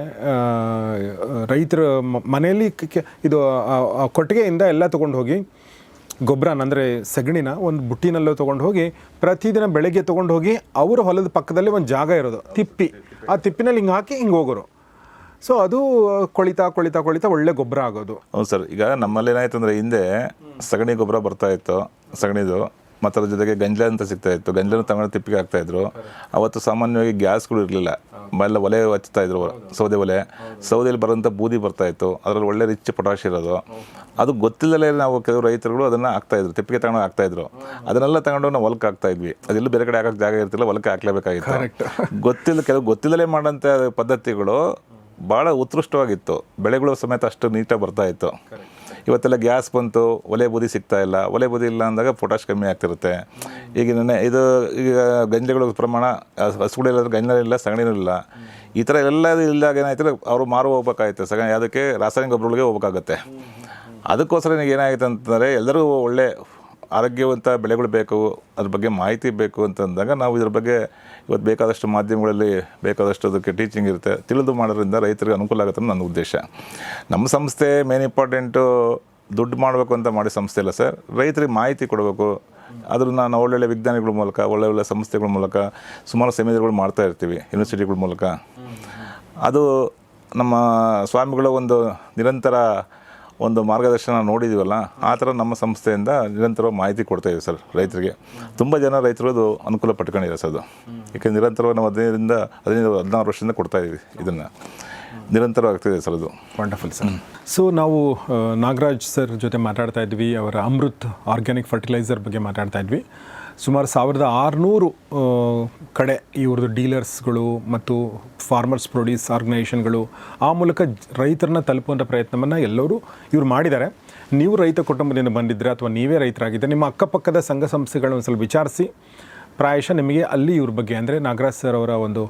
ರೈತರ ಮನೆಯಲ್ಲಿ ಇದು ಕೊಟ್ಟಿಗೆಯಿಂದ ಎಲ್ಲ ತೊಗೊಂಡು ಹೋಗಿ ಗೊಬ್ಬರನ ಅಂದರೆ ಸಗಣಿನ ಒಂದು ಬುಟ್ಟಿನಲ್ಲೂ ತೊಗೊಂಡು ಹೋಗಿ ಪ್ರತಿದಿನ ಬೆಳಗ್ಗೆ ತೊಗೊಂಡು ಹೋಗಿ ಅವರ ಹೊಲದ ಪಕ್ಕದಲ್ಲಿ ಒಂದು ಜಾಗ ಇರೋದು ತಿಪ್ಪಿ. ಆ ತಿಪ್ಪಿನಲ್ಲಿ ಹಿಂಗೆ ಹಾಕಿ ಹಿಂಗೆ ಹೋಗೋರು. ಸೊ ಅದು ಕೊಳಿತಾ ಕೊಳಿತಾ ಕೊಳಿತಾ ಒಳ್ಳೆ ಗೊಬ್ಬರ ಆಗೋದು. ಹೌದು ಸರ್ ಈಗ ನಮ್ಮಲ್ಲಿ ಏನಾಯ್ತು ಅಂದರೆ ಹಿಂದೆ ಸಗಣಿ ಗೊಬ್ಬರ ಬರ್ತಾ ಇತ್ತು ಸಗಣಿದು. ಮತ್ತು ಅದ್ರ ಜೊತೆಗೆ ಗಂಜಲ ಅಂತ ಸಿಗ್ತಾ ಇತ್ತು. ಗಂಜಲನ ತಗೊಂಡು ತಿಪ್ಪಿಗೆ ಹಾಕ್ತಾ ಇದ್ರು. ಅವತ್ತು ಸಾಮಾನ್ಯವಾಗಿ ಗ್ಯಾಸ್ಗಳು ಇರಲಿಲ್ಲ. ಎಲ್ಲ ಒಲೆ ಹಚ್ತಾ ಇದ್ರು ಸೌದೆ ಒಲೆ. ಸೌದೆಯಲ್ಲಿ ಬರೋಂಥ ಬೂದಿ ಬರ್ತಾ ಇತ್ತು. ಅದರಲ್ಲಿ ಒಳ್ಳೆ ರಿಚ್ ಪೊಟಾಶ್ ಇರೋದು. ಅದು ಗೊತ್ತಿಲ್ಲದೆ ನಾವು ಕೆಲವು ರೈತರುಗಳು ಅದನ್ನು ಹಾಕ್ತಾ ಇದ್ರು. ತಿಪ್ಪಿಗೆ ತಗೊಂಡು ಹಾಕ್ತಾ ಇದ್ರು. ಅದನ್ನೆಲ್ಲ ತಗೊಂಡು ನಾವು ಹೊಲಕ್ಕೆ ಹಾಕ್ತಾ ಇದ್ವಿ. ಅದೆಲ್ಲೂ ಬೇರೆ ಕಡೆ ಹಾಕೋಕ್ಕೆ ಜಾಗ ಇರ್ತಿಲ್ಲ. ಹೊಲಕ್ಕೆ ಹಾಕ್ಲೇಬೇಕಾಗಿತ್ತು. ಗೊತ್ತಿಲ್ಲ ಕೆಲವು ಗೊತ್ತಿಲ್ಲಲೇ ಮಾಡೋಂಥ ಪದ್ಧತಿಗಳು ಭಾಳ ಉತ್ಕೃಷ್ಟವಾಗಿತ್ತು. ಬೆಳೆಗಳು ಸಮೇತ ಅಷ್ಟು ನೀಟಾಗಿ ಬರ್ತಾ ಇತ್ತು. ಇವತ್ತೆಲ್ಲ ಗ್ಯಾಸ್ ಬಂತು, ಒಲೆ ಬೂದಿ ಸಿಗ್ತಾ ಇಲ್ಲ. ಒಲೆ ಬೂದಿ ಇಲ್ಲ ಅಂದಾಗ ಪೊಟ್ಯಾಶ್ ಕಮ್ಮಿ ಆಗ್ತಿರುತ್ತೆ. ಈಗ ಇದು, ಈಗ ಗಂಜಲಗಳ ಪ್ರಮಾಣ ಹಸುಗಳಿಲ್ಲ ಗಂಜಲಿಲ್ಲ ಸಗಣಿನೂ ಇಲ್ಲ. ಈ ಥರ ಎಲ್ಲ ಇಲ್ಲದಾಗ ಏನಾಯ್ತು ಅವರು ಮಾರು ಹೋಗ್ಬೇಕಾಯ್ತು. ಸಗಣಿ, ಅದಕ್ಕೆ ರಾಸಾಯನಿಕ ಗೊಬ್ಬರಗಳಿಗೆ ಹೋಗ್ಬೇಕಾಗತ್ತೆ. ಅದಕ್ಕೋಸ್ಕರ ಏನಾಗುತ್ತೆ ಅಂತಂದರೆ ಎಲ್ಲರೂ ಒಳ್ಳೆ ಆರೋಗ್ಯವಂತ ಬೆಳೆಗಳು ಬೇಕು, ಅದ್ರ ಬಗ್ಗೆ ಮಾಹಿತಿ ಬೇಕು ಅಂತಂದಾಗ ನಾವು ಇದ್ರ ಬಗ್ಗೆ ಇವತ್ತು ಬೇಕಾದಷ್ಟು ಮಾಧ್ಯಮಗಳಲ್ಲಿ ಬೇಕಾದಷ್ಟು ಅದಕ್ಕೆ ಟೀಚಿಂಗ್ ಇರುತ್ತೆ. ತಿಳಿದು ಮಾಡೋದ್ರಿಂದ ರೈತರಿಗೆ ಅನುಕೂಲ ಆಗುತ್ತೆ ನನ್ನ ಉದ್ದೇಶ. ನಮ್ಮ ಸಂಸ್ಥೆ ಮೇನ್ ಇಂಪಾರ್ಟೆಂಟು ದುಡ್ಡು ಮಾಡಬೇಕು ಅಂತ ಮಾಡಿ ಸಂಸ್ಥೆ ಇಲ್ಲ ಸರ್. ರೈತರಿಗೆ ಮಾಹಿತಿ ಕೊಡಬೇಕು. ಅದನ್ನು ನಾನು ಒಳ್ಳೊಳ್ಳೆ ವಿಜ್ಞಾನಿಗಳ ಮೂಲಕ, ಒಳ್ಳೆ ಒಳ್ಳೆ ಸಂಸ್ಥೆಗಳ ಮೂಲಕ, ಸುಮಾರು ಸೆಮಿನಾರ್ಗಳು ಮಾಡ್ತಾ ಇರ್ತೀವಿ ಯೂನಿವರ್ಸಿಟಿಗಳ ಮೂಲಕ. ಅದು ನಮ್ಮ ಸ್ವಾಮಿಗಳ ಒಂದು ನಿರಂತರ ಒಂದು ಮಾರ್ಗದರ್ಶನ ನೋಡಿದ್ದೀವಲ್ಲ ಆ ಥರ ನಮ್ಮ ಸಂಸ್ಥೆಯಿಂದ ನಿರಂತರ ಮಾಹಿತಿ ಕೊಡ್ತಾ ಇದ್ದೀವಿ ಸರ್ ರೈತರಿಗೆ. ತುಂಬ ಜನ ರೈತರು ಅದು ಅನುಕೂಲ ಪಟ್ಕೊಂಡಿದ್ದಾರೆ ಸರ್ ಅದು. ಏಕೆ ನಿರಂತರವಾಗಿ ನಾವು ಹದಿನೈದರಿಂದ ಹದಿನೈದು ಹದಿನಾರು ವರ್ಷದಿಂದ ಕೊಡ್ತಾ ಇದ್ದೀವಿ ಇದನ್ನು. ನಿರಂತರವಾಗ್ತಿದೆ ಸರ್ ಅದು. ವಂಡರ್ಫುಲ್ ಸರ್ ಸೊ ನಾವು ನಾಗರಾಜ್ ಸರ್ ಜೊತೆ ಮಾತಾಡ್ತಾ ಇದ್ವಿ ಅವರ ಅಮೃತ್ ಆರ್ಗ್ಯಾನಿಕ್ ಫರ್ಟಿಲೈಸರ್ ಬಗ್ಗೆ ಮಾತಾಡ್ತಾ ಇದ್ವಿ. ಸುಮಾರು ಸಾವಿರದ ಆರುನೂರು ಕಡೆ ಇವ್ರದ್ದು ಡೀಲರ್ಸ್ಗಳು ಮತ್ತು ಫಾರ್ಮರ್ಸ್ ಪ್ರೊಡ್ಯೂಸ್ ಆರ್ಗನೈಸೇಷನ್ಗಳು ಆ ಮೂಲಕ ರೈತರನ್ನ ತಲುಪುವಂಥ ಪ್ರಯತ್ನವನ್ನು ಎಲ್ಲರೂ ಇವ್ರು ಮಾಡಿದ್ದಾರೆ. ನೀವು ರೈತ ಕುಟುಂಬದಿಂದ ಬಂದಿದ್ದರೆ ಅಥವಾ ನೀವೇ ರೈತರಾಗಿದ್ದರೆ ನಿಮ್ಮ ಅಕ್ಕಪಕ್ಕದ ಸಂಘ ಸಂಸ್ಥೆಗಳನ್ನ ಒಂದು ಸ್ವಲ್ಪ ವಿಚಾರಿಸಿ. ಪ್ರಾಯಶಃ ನಿಮಗೆ ಅಲ್ಲಿ ಇವ್ರ ಬಗ್ಗೆ ಅಂದರೆ ನಾಗರಾಜ್ ಸರ್ ಅವರ ಒಂದು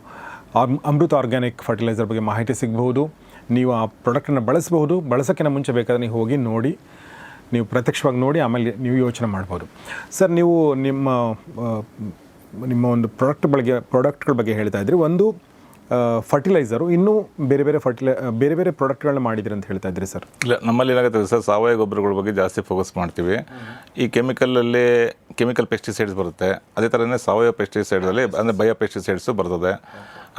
ಅಮೃತ ಆರ್ಗ್ಯಾನಿಕ್ ಫರ್ಟಿಲೈಸರ್ ಬಗ್ಗೆ ಮಾಹಿತಿ ಸಿಗಬಹುದು. ನೀವು ಆ ಪ್ರಾಡಕ್ಟನ್ನು ಬಳಸಬಹುದು. ಬಳಸೋಕ್ಕಿಂತ ಮುಂಚೆ ಬೇಕಾದರೆ ನೀವು ಹೋಗಿ ನೋಡಿ. ನೀವು ಪ್ರತ್ಯಕ್ಷವಾಗಿ ನೋಡಿ ಆಮೇಲೆ ನೀವು ಯೋಚನೆ ಮಾಡ್ಬೋದು. ಸರ್, ನೀವು ನಿಮ್ಮ ನಿಮ್ಮ ಒಂದು ಪ್ರಾಡಕ್ಟ್ ಬಗ್ಗೆ, ಪ್ರಾಡಕ್ಟ್ಗಳ ಬಗ್ಗೆ ಹೇಳ್ತಾ ಇದ್ರಿ. ಒಂದು ಫರ್ಟಿಲೈಸರು, ಇನ್ನೂ ಬೇರೆ ಬೇರೆ ಫರ್ಟಿಲೈ, ಬೇರೆ ಬೇರೆ ಪ್ರಾಡಕ್ಟ್ಗಳನ್ನ ಮಾಡಿದ್ರಿ ಅಂತ ಹೇಳ್ತಾ ಇದ್ರಿ ಸರ್? ಇಲ್ಲ, ನಮ್ಮಲ್ಲಿ ಏನಾಗುತ್ತೆ ಸರ್, ಸಾವಯವ ಗೊಬ್ಬರಗಳ ಬಗ್ಗೆ ಜಾಸ್ತಿ ಫೋಕಸ್ ಮಾಡ್ತೀವಿ. ಈ ಕೆಮಿಕಲಲ್ಲಿ, ಕೆಮಿಕಲ್ ಪೆಸ್ಟಿಸೈಡ್ಸ್ ಬರುತ್ತೆ. ಅದೇ ಥರನೇ ಸಾವಯವ ಪೆಸ್ಟಿಸೈಡ್ಸಲ್ಲಿ ಅಂದರೆ ಬಯೋ ಪೆಸ್ಟಿಸೈಡ್ಸು ಬರ್ತದೆ.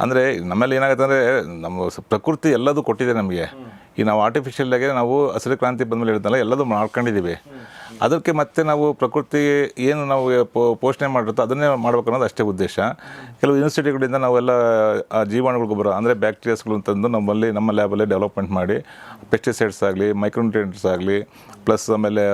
ಅಂದರೆ ನಮ್ಮಲ್ಲಿ ಏನಾಗುತ್ತೆ ಅಂದರೆ, ನಮ್ಮ ಪ್ರಕೃತಿ ಎಲ್ಲದೂ ಕೊಟ್ಟಿದೆ ನಮಗೆ. ಈ ನಾವು ಆರ್ಟಿಫಿಷಿಯಲ್ಲಾಗೆ ನಾವು ಹಸಿರು ಕ್ರಾಂತಿ ಬಂದಮೇಲೆ ಹೇಳ್ದಲ್ಲ ಎಲ್ಲದೂ ಮಾಡ್ಕೊಂಡಿದ್ದೀವಿ. ಅದಕ್ಕೆ ಮತ್ತೆ ನಾವು ಪ್ರಕೃತಿ ಏನು ನಾವು ಪೋಷಣೆ ಮಾಡಿರುತ್ತೋ ಅದನ್ನೇ ಮಾಡಬೇಕು ಅನ್ನೋದು ಅಷ್ಟೇ ಉದ್ದೇಶ. ಕೆಲವು ಯೂನಿವರ್ಸಿಟಿಗಳಿಂದ ನಾವೆಲ್ಲ ಜೀವಾಣುಗಳ ಗೊಬ್ಬರ ಅಂದರೆ ಬ್ಯಾಕ್ಟೀರಿಯಾಸ್ಗಳು ತಂದು ನಮ್ಮಲ್ಲಿ, ನಮ್ಮ ಲ್ಯಾಬಲ್ಲೇ ಡೆವಲಪ್ಮೆಂಟ್ ಮಾಡಿ ಪೆಸ್ಟಿಸೈಡ್ಸ್ ಆಗಲಿ ಮೈಕ್ರೋನ್ಯೂಟ್ರಿಯೆಂಟ್ಸ್ ಆಗಲಿ ಪ್ಲಸ್ ಆಮೇಲೆ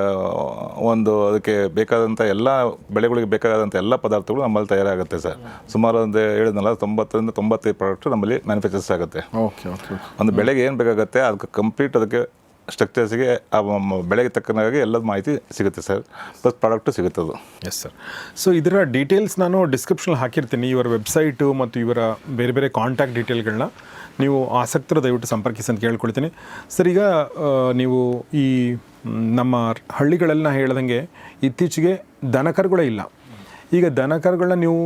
ಒಂದು ಅದಕ್ಕೆ ಬೇಕಾದಂಥ ಎಲ್ಲ ಬೆಳೆಗಳಿಗೆ ಬೇಕಾದಂಥ ಎಲ್ಲ ಪದಾರ್ಥಗಳು ನಮ್ಮಲ್ಲಿ ತಯಾರಾಗುತ್ತೆ ಸರ್. ಸುಮಾರು ಒಂದು ಹೇಳಿದ್ನಲ್ಲ ತೊಂಬತ್ತರಿಂದ ತೊಂಬತ್ತೈದು ಪ್ರಾಡಕ್ಟ್ ನಮ್ಮಲ್ಲಿ ಮ್ಯಾನುಫ್ಯಾಕ್ಚರ್ಸ್ ಆಗುತ್ತೆ. ಓಕೆ ಓಕೆ ಒಂದು ಬೆಳೆಗೆ ಏನು ಬೇಕಾಗುತ್ತೆ ಅದಕ್ಕೆ ಕಂಪ್ಲೀಟ್ ಅದಕ್ಕೆ ಸ್ಟ್ರಕ್ಚರ್ಸ್ಗೆ ಆ ಬೆಳೆಗೆ ತಕ್ಕನಾಗಿ ಎಲ್ಲದ ಮಾಹಿತಿ ಸಿಗುತ್ತೆ ಸರ್. ಪ್ಲಸ್ ಪ್ರಾಡಕ್ಟು ಸಿಗುತ್ತೆ ಅದು ಎಸ್ ಸರ್ ಸೊ ಇದರ ಡೀಟೇಲ್ಸ್ ನಾನು ಡಿಸ್ಕ್ರಿಪ್ಷನ್ ಹಾಕಿರ್ತೀನಿ. ಇವರ ವೆಬ್ಸೈಟು ಮತ್ತು ಇವರ ಬೇರೆ ಬೇರೆ ಕಾಂಟ್ಯಾಕ್ಟ್ ಡೀಟೇಲ್ಗಳನ್ನ ನೀವು ಆಸಕ್ತರ ದಯವಿಟ್ಟು ಸಂಪರ್ಕಿಸಿ ಅಂತ ಕೇಳ್ಕೊಳ್ತೀನಿ. ಸರ್, ಈಗ ನೀವು ಈ ನಮ್ಮ ಹಳ್ಳಿಗಳೆಲ್ಲ ಹೇಳ್ದಂಗೆ ಇತ್ತೀಚೆಗೆ ದನಕರುಗಳೇ ಇಲ್ಲ. ಈಗ ದನಕರುಗಳನ್ನ ನೀವು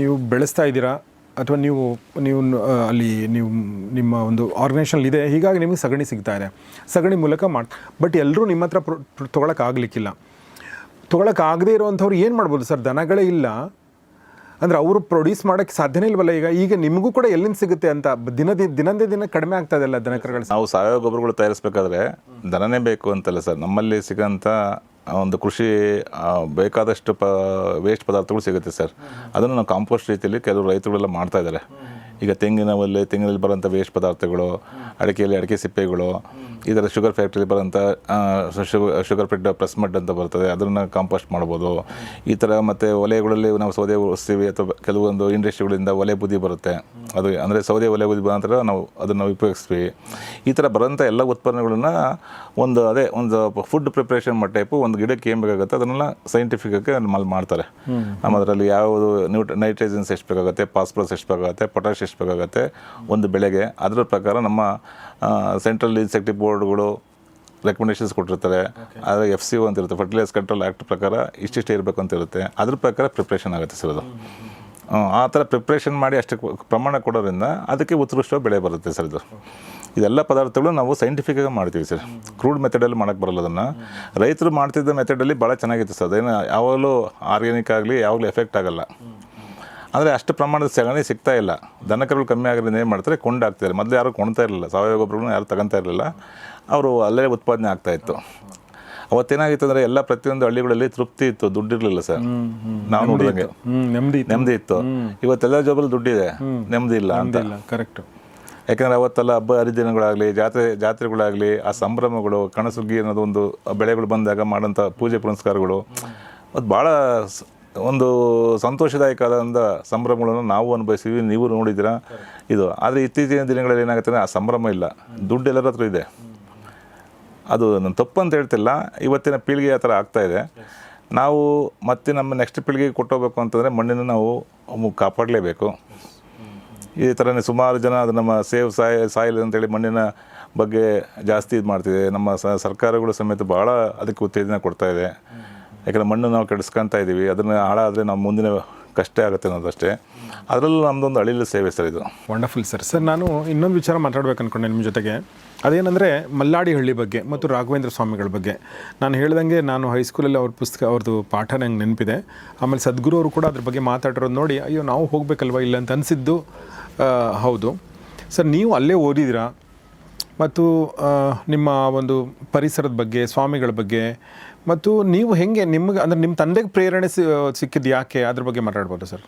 ನೀವು ಬೆಳೆಸ್ತಾ ಇದ್ದೀರಾ? ಅಥವಾ ನೀವು ನೀವು ಅಲ್ಲಿ ನೀವು, ನಿಮ್ಮ ಒಂದು ಆರ್ಗನೈಸೇಷನ್ ಇದೆ, ಹೀಗಾಗಿ ನಿಮಗೆ ಸಗಣಿ ಸಿಗ್ತಾ ಇದೆ. ಸಗಣಿ ಮೂಲಕ ಮಾಡಿ ಬಟ್ ಎಲ್ಲರೂ ನಿಮ್ಮ ಹತ್ರ ತೊಗೊಳಕ್ಕಾಗಲಿಕ್ಕಿಲ್ಲ. ತೊಗೊಳಕ್ಕಾಗದೇ ಇರುವಂಥವ್ರು ಏನು ಮಾಡ್ಬೋದು ಸರ್? ದನಗಳೇ ಇಲ್ಲ. ಅಂದರೆ ಅವರು ಪ್ರೊಡ್ಯೂಸ್ ಮಾಡೋಕ್ಕೆ ಸಾಧ್ಯನೇ ಇಲ್ವಲ್ಲ ಈಗ? ಈಗ ನಿಮಗೂ ಕೂಡ ಎಲ್ಲಿಂದ ಸಿಗುತ್ತೆ ಅಂತ? ದಿನ ದಿನದೇ ದಿನ ಕಡಿಮೆ ಆಗ್ತಾ ಇಲ್ಲ ದನಕರುಗಳು ನಾವು ಸಾವಯವ ಗೊಬ್ಬರಗಳು ತಯಾರಿಸಬೇಕಾದ್ರೆ ದನನೇ ಬೇಕು ಅಂತಲ್ಲ ಸರ್. ನಮ್ಮಲ್ಲಿ ಸಿಗೋಂಥ ಒಂದು ಕೃಷಿ ಬೇಕಾದಷ್ಟು ಪ ವೇಸ್ಟ್ ಪದಾರ್ಥಗಳು ಸಿಗುತ್ತೆ ಸರ್. ಅದನ್ನು ನಾವು ಕಾಂಪೋಸ್ಟ್ ರೀತಿಯಲ್ಲಿ ಕೆಲವು ರೈತರುಗಳೆಲ್ಲ ಮಾಡ್ತಾ ಇದ್ದಾರೆ. ಈಗ ತೆಂಗಿನ ಒಲೆ ತೆಂಗಿನಲ್ಲಿ ಬರೋಂಥ ವೇಸ್ಟ್ ಪದಾರ್ಥಗಳು ಅಡಿಕೆಯಲ್ಲಿ ಅಡಿಕೆ ಸಿಪ್ಪೆಗಳು ಈ ಥರ ಶುಗರ್ ಫ್ಯಾಕ್ಟ್ರಿಲಿ ಬರೋಂಥ ಶುಗರ್ ಶುಗರ್ ಫಿಡ್ ಪ್ರೆಸ್ ಮಡ್ ಅಂತ ಬರ್ತದೆ ಅದನ್ನು ಕಾಂಪೋಸ್ಟ್ ಮಾಡ್ಬೋದು. ಈ ಥರ ಮತ್ತು ಒಲೆಗಳಲ್ಲಿ ನಾವು ಸೌದೆ ಉಳಿಸ್ತೀವಿ ಅಥವಾ ಕೆಲವೊಂದು ಇಂಡಸ್ಟ್ರಿಗಳಿಂದ ಒಲೆ ಬುದ್ಧಿ ಬರುತ್ತೆ. ಅದು ಅಂದರೆ ಸೌದೆ ಒಲೆ ಬುದ್ಧಿ ನಂತರ ನಾವು ಅದನ್ನು ಉಪಯೋಗಿಸ್ತೀವಿ. ಈ ಥರ ಬರೋಂಥ ಎಲ್ಲ ಉತ್ಪನ್ನಗಳನ್ನ ಒಂದು ಅದೇ ಒಂದು ಫುಡ್ ಪ್ರಿಪ್ರೇಷನ್ ಮಾಡೋ ಟೈಪು ಒಂದು ಗಿಡಕ್ಕೆ ಏನು ಬೇಕಾಗುತ್ತೆ ಅದನ್ನೆಲ್ಲ ಸೈಂಟಿಫಿಕ್ಕಾಗಿ ಮಾಲ್ ಮಾಡ್ತಾರೆ. ನಮ್ಮ ಅದರಲ್ಲಿ ಯಾವುದು ನ್ಯೂಟ್ ನೈಟ್ರೇಜನ್ಸ್ ಎಷ್ಟು ಬೇಕಾಗುತ್ತೆ ಫಾಸ್ಫರಸ್ ಎಷ್ಟು ಬೇಕಾಗುತ್ತೆ ಪೊಟ್ಯಾಶ್ ಎಷ್ಟು ಬೇಕಾಗುತ್ತೆ. ಒಂದು ಬೆಳೆಗೆ. ಅದರ ಪ್ರಕಾರ ನಮ್ಮ ಸೆಂಟ್ರಲ್ ಇನ್ಸೆಕ್ಟಿವ್ ಬೋರ್ಡ್ಗಳು ರೆಕಮೆಂಡೇಷನ್ಸ್ ಕೊಟ್ಟಿರ್ತಾರೆ. ಆದರೆ ಎಫ್ ಸಿ ಅಂತ ಇರುತ್ತೆ. ಫರ್ಟಿಲೈಸ್ ಕಂಟ್ರೋಲ್ ಆ್ಯಕ್ಟ್ ಪ್ರಕಾರ ಇಷ್ಟಿಷ್ಟೇ ಇರಬೇಕು ಅಂತ ಇರುತ್ತೆ. ಅದ್ರ ಪ್ರಕಾರ ಪ್ರಿಪ್ರೇಷನ್ ಆಗುತ್ತೆ ಸರ್ ಅದು. ಆ ಥರ ಪ್ರಿಪ್ರೇಷನ್ ಮಾಡಿ ಅಷ್ಟು ಪ್ರಮಾಣ ಕೊಡೋದ್ರಿಂದ ಅದಕ್ಕೆ ಉತ್ಕೃಷ್ಟ ಬೆಳೆ ಬರುತ್ತೆ ಸರ್ ಇದು. ಇದೆಲ್ಲ ಪದಾರ್ಥಗಳು ನಾವು ಸೈಂಟಿಫಿಕಾಗಿ ಮಾಡ್ತೀವಿ ಸರ್. ಕ್ರೂಡ್ ಮೆಥಡಲ್ಲಿ ಮಾಡೋಕ್ಕೆ ಬರಲ್ಲ ಅದನ್ನು. ರೈತರು ಮಾಡ್ತಿದ್ದ ಮೆಥಡಲ್ಲಿ ಭಾಳ ಚೆನ್ನಾಗಿತ್ತು ಸರ್. ಅದೇನು ಯಾವಾಗಲೂ ಆರ್ಗ್ಯಾನಿಕ್ ಆಗಲಿ ಯಾವಾಗಲೂ ಎಫೆಕ್ಟ್ ಆಗಲ್ಲ. ಅಂದರೆ ಅಷ್ಟು ಪ್ರಮಾಣದ ಸಗಣಿ ಸಿಗ್ತಾ ಇಲ್ಲ. ದನಕರುಗಳು ಕಮ್ಮಿ ಆಗಿರೋದ್ರಿಂದ ಏನು ಮಾಡ್ತಾರೆ? ಕೊಂಡಾಗ್ತಿದ್ದಾರೆ ಮೊದಲು ಯಾರು ಕೊಣ್ತಾ ಇರಲಿಲ್ಲ. ಸಾವಯವ ಗೊಬ್ಬರಗಳನ್ನ ಯಾರು ತಗೊತಾ ಇರಲಿಲ್ಲ. ಅವರು ಅಲ್ಲೇ ಉತ್ಪಾದನೆ ಆಗ್ತಾ ಇತ್ತು. ಅವತ್ತೇನಾಗಿತ್ತು ಅಂದರೆ ಎಲ್ಲ ಪ್ರತಿಯೊಂದು ಹಳ್ಳಿಗಳಲ್ಲಿ ತೃಪ್ತಿ ಇತ್ತು. ದುಡ್ಡಿರಲಿಲ್ಲ ಸರ್. ನಾವು ನೋಡಿದಂಗೆ. ನೆಮ್ಮದಿ ನೆಮ್ಮದಿ ಇತ್ತು. ಇವತ್ತೆಲ್ಲ ಜಾಬಲ್ಲಿ ದುಡ್ಡಿದೆ. ನೆಮ್ಮದಿ ಇಲ್ಲ ಅಂತ. ಇಲ್ಲ. ಯಾಕೆಂದರೆ ಯಾಕಂದರೆ ಅವತ್ತೆಲ್ಲ ಹಬ್ಬ ಹರಿದಿನಗಳಾಗಲಿ ಜಾತ್ರೆ ಜಾತ್ರೆಗಳಾಗಲಿ ಆ ಸಂಭ್ರಮಗಳು ಕಣಸುಗ್ಗಿ ಅನ್ನೋದು ಒಂದು ಬೆಳೆಗಳು ಬಂದಾಗ ಮಾಡೋಂಥ ಪೂಜೆ ಪುನಸ್ಕಾರಗಳು ಅದು ಭಾಳ ಒಂದು ಸಂತೋಷದಾಯಕವಾದಂಥ ಸಂಭ್ರಮಗಳನ್ನು ನಾವು ಅನುಭವಿಸ್ತೀವಿ ನೀವು ನೋಡಿದ್ದೀರಾ? ಇದು ಆದರೆ ಇತ್ತೀಚಿನ ದಿನಗಳಲ್ಲಿ ಏನಾಗುತ್ತೆ ಅಂದರೆ ಆ ಸಂಭ್ರಮ ಇಲ್ಲ. ದುಡ್ಡು ಎಲ್ಲರ ಹತ್ರ ಇದೆ. ಅದು ನಾನು ತಪ್ಪು ಅಂತ ಹೇಳ್ತಿಲ್ಲ. ಇವತ್ತಿನ ಪೀಳಿಗೆ ಆ ಥರ ಆಗ್ತಾಯಿದೆ ನಾವು ಮತ್ತೆ ನಮ್ಮ ನೆಕ್ಸ್ಟ್ ಪೀಳಿಗೆಗೆ ಕೊಟ್ಟೋಗ್ಬೇಕು ಅಂತಂದರೆ ಮಣ್ಣನ್ನು ನಾವು ಕಾಪಾಡಲೇಬೇಕು. ಈ ಥರನೇ ಸುಮಾರು ಜನ ಅದು ನಮ್ಮ ಸೇವ್ ಸಾಯ್ ಸಾಯಿಲ್ ಅಂತೇಳಿ ಮಣ್ಣಿನ ಬಗ್ಗೆ ಜಾಸ್ತಿ ಇದು ಮಾಡ್ತಿದೆ ನಮ್ಮ ಸ ಸರ್ಕಾರಗಳು ಸಮೇತ ಭಾಳ ಅದಕ್ಕೆ ಉತ್ತೇಜನ ಕೊಡ್ತಾ ಇದೆ. ಯಾಕಂದರೆ ಮಣ್ಣು ನಾವು ಕೆಡಿಸ್ಕೊತಾ ಇದ್ದೀವಿ ಅದನ್ನು ಹಾಳಾದರೆ ನಮ್ಮ ಮುಂದಿನ ಕಷ್ಟ ಆಗುತ್ತೆ ಅನ್ನೋದಷ್ಟೇ. ಅದರಲ್ಲೂ ನಮ್ಮದೊಂದು ಅಳಿಲು ಸೇವೆ ಸರ್ ಇದು. ವಂಡರ್ಫುಲ್ ಸರ್ ಸರ್ ನಾನು ಇನ್ನೊಂದು ವಿಚಾರ ಮಾತಾಡ್ಬೇಕು ಅನ್ಕೊಂಡೆ ನಿಮ್ಮ ಜೊತೆಗೆ. ಅದೇನೆಂದರೆ ಮಲ್ಲಾಡಿಹಳ್ಳಿ ಬಗ್ಗೆ ಮತ್ತು ರಾಘವೇಂದ್ರ ಸ್ವಾಮಿಗಳ ಬಗ್ಗೆ. ನಾನು ಹೇಳ್ದಂಗೆ ನಾನು ಹೈಸ್ಕೂಲಲ್ಲಿ ಅವ್ರ ಪುಸ್ತಕ, ಅವ್ರದ್ದು ಪಾಠ ನಂಗೆ ನೆನಪಿದೆ. ಆಮೇಲೆ ಸದ್ಗುರು ಅವರು ಕೂಡ ಅದ್ರ ಬಗ್ಗೆ ಮಾತಾಡಿರೋದು ನೋಡಿ, ಅಯ್ಯೋ ನಾವು ಹೋಗಬೇಕಲ್ವ ಇಲ್ಲ ಅಂತ ಅನಿಸಿದ್ದು ಹೌದು. ಸರ್ ನೀವು ಅಲ್ಲೇ ಓದಿದ್ದೀರಾ? ಮತ್ತು ನಿಮ್ಮ ಒಂದು ಪರಿಸರದ ಬಗ್ಗೆ, ಸ್ವಾಮಿಗಳ ಬಗ್ಗೆ ಮತ್ತು ನೀವು ಹೆಂಗೆ ನಿಮ್ಗೆ ಅಂದರೆ ನಿಮ್ಮ ತಂದೆಗೆ ಪ್ರೇರಣೆ ಸಿಕ್ಕಿದ್ದು ಯಾಕೆ? ಅದ್ರ ಬಗ್ಗೆ ಮಾತಾಡ್ಬೋದು ಸರ್?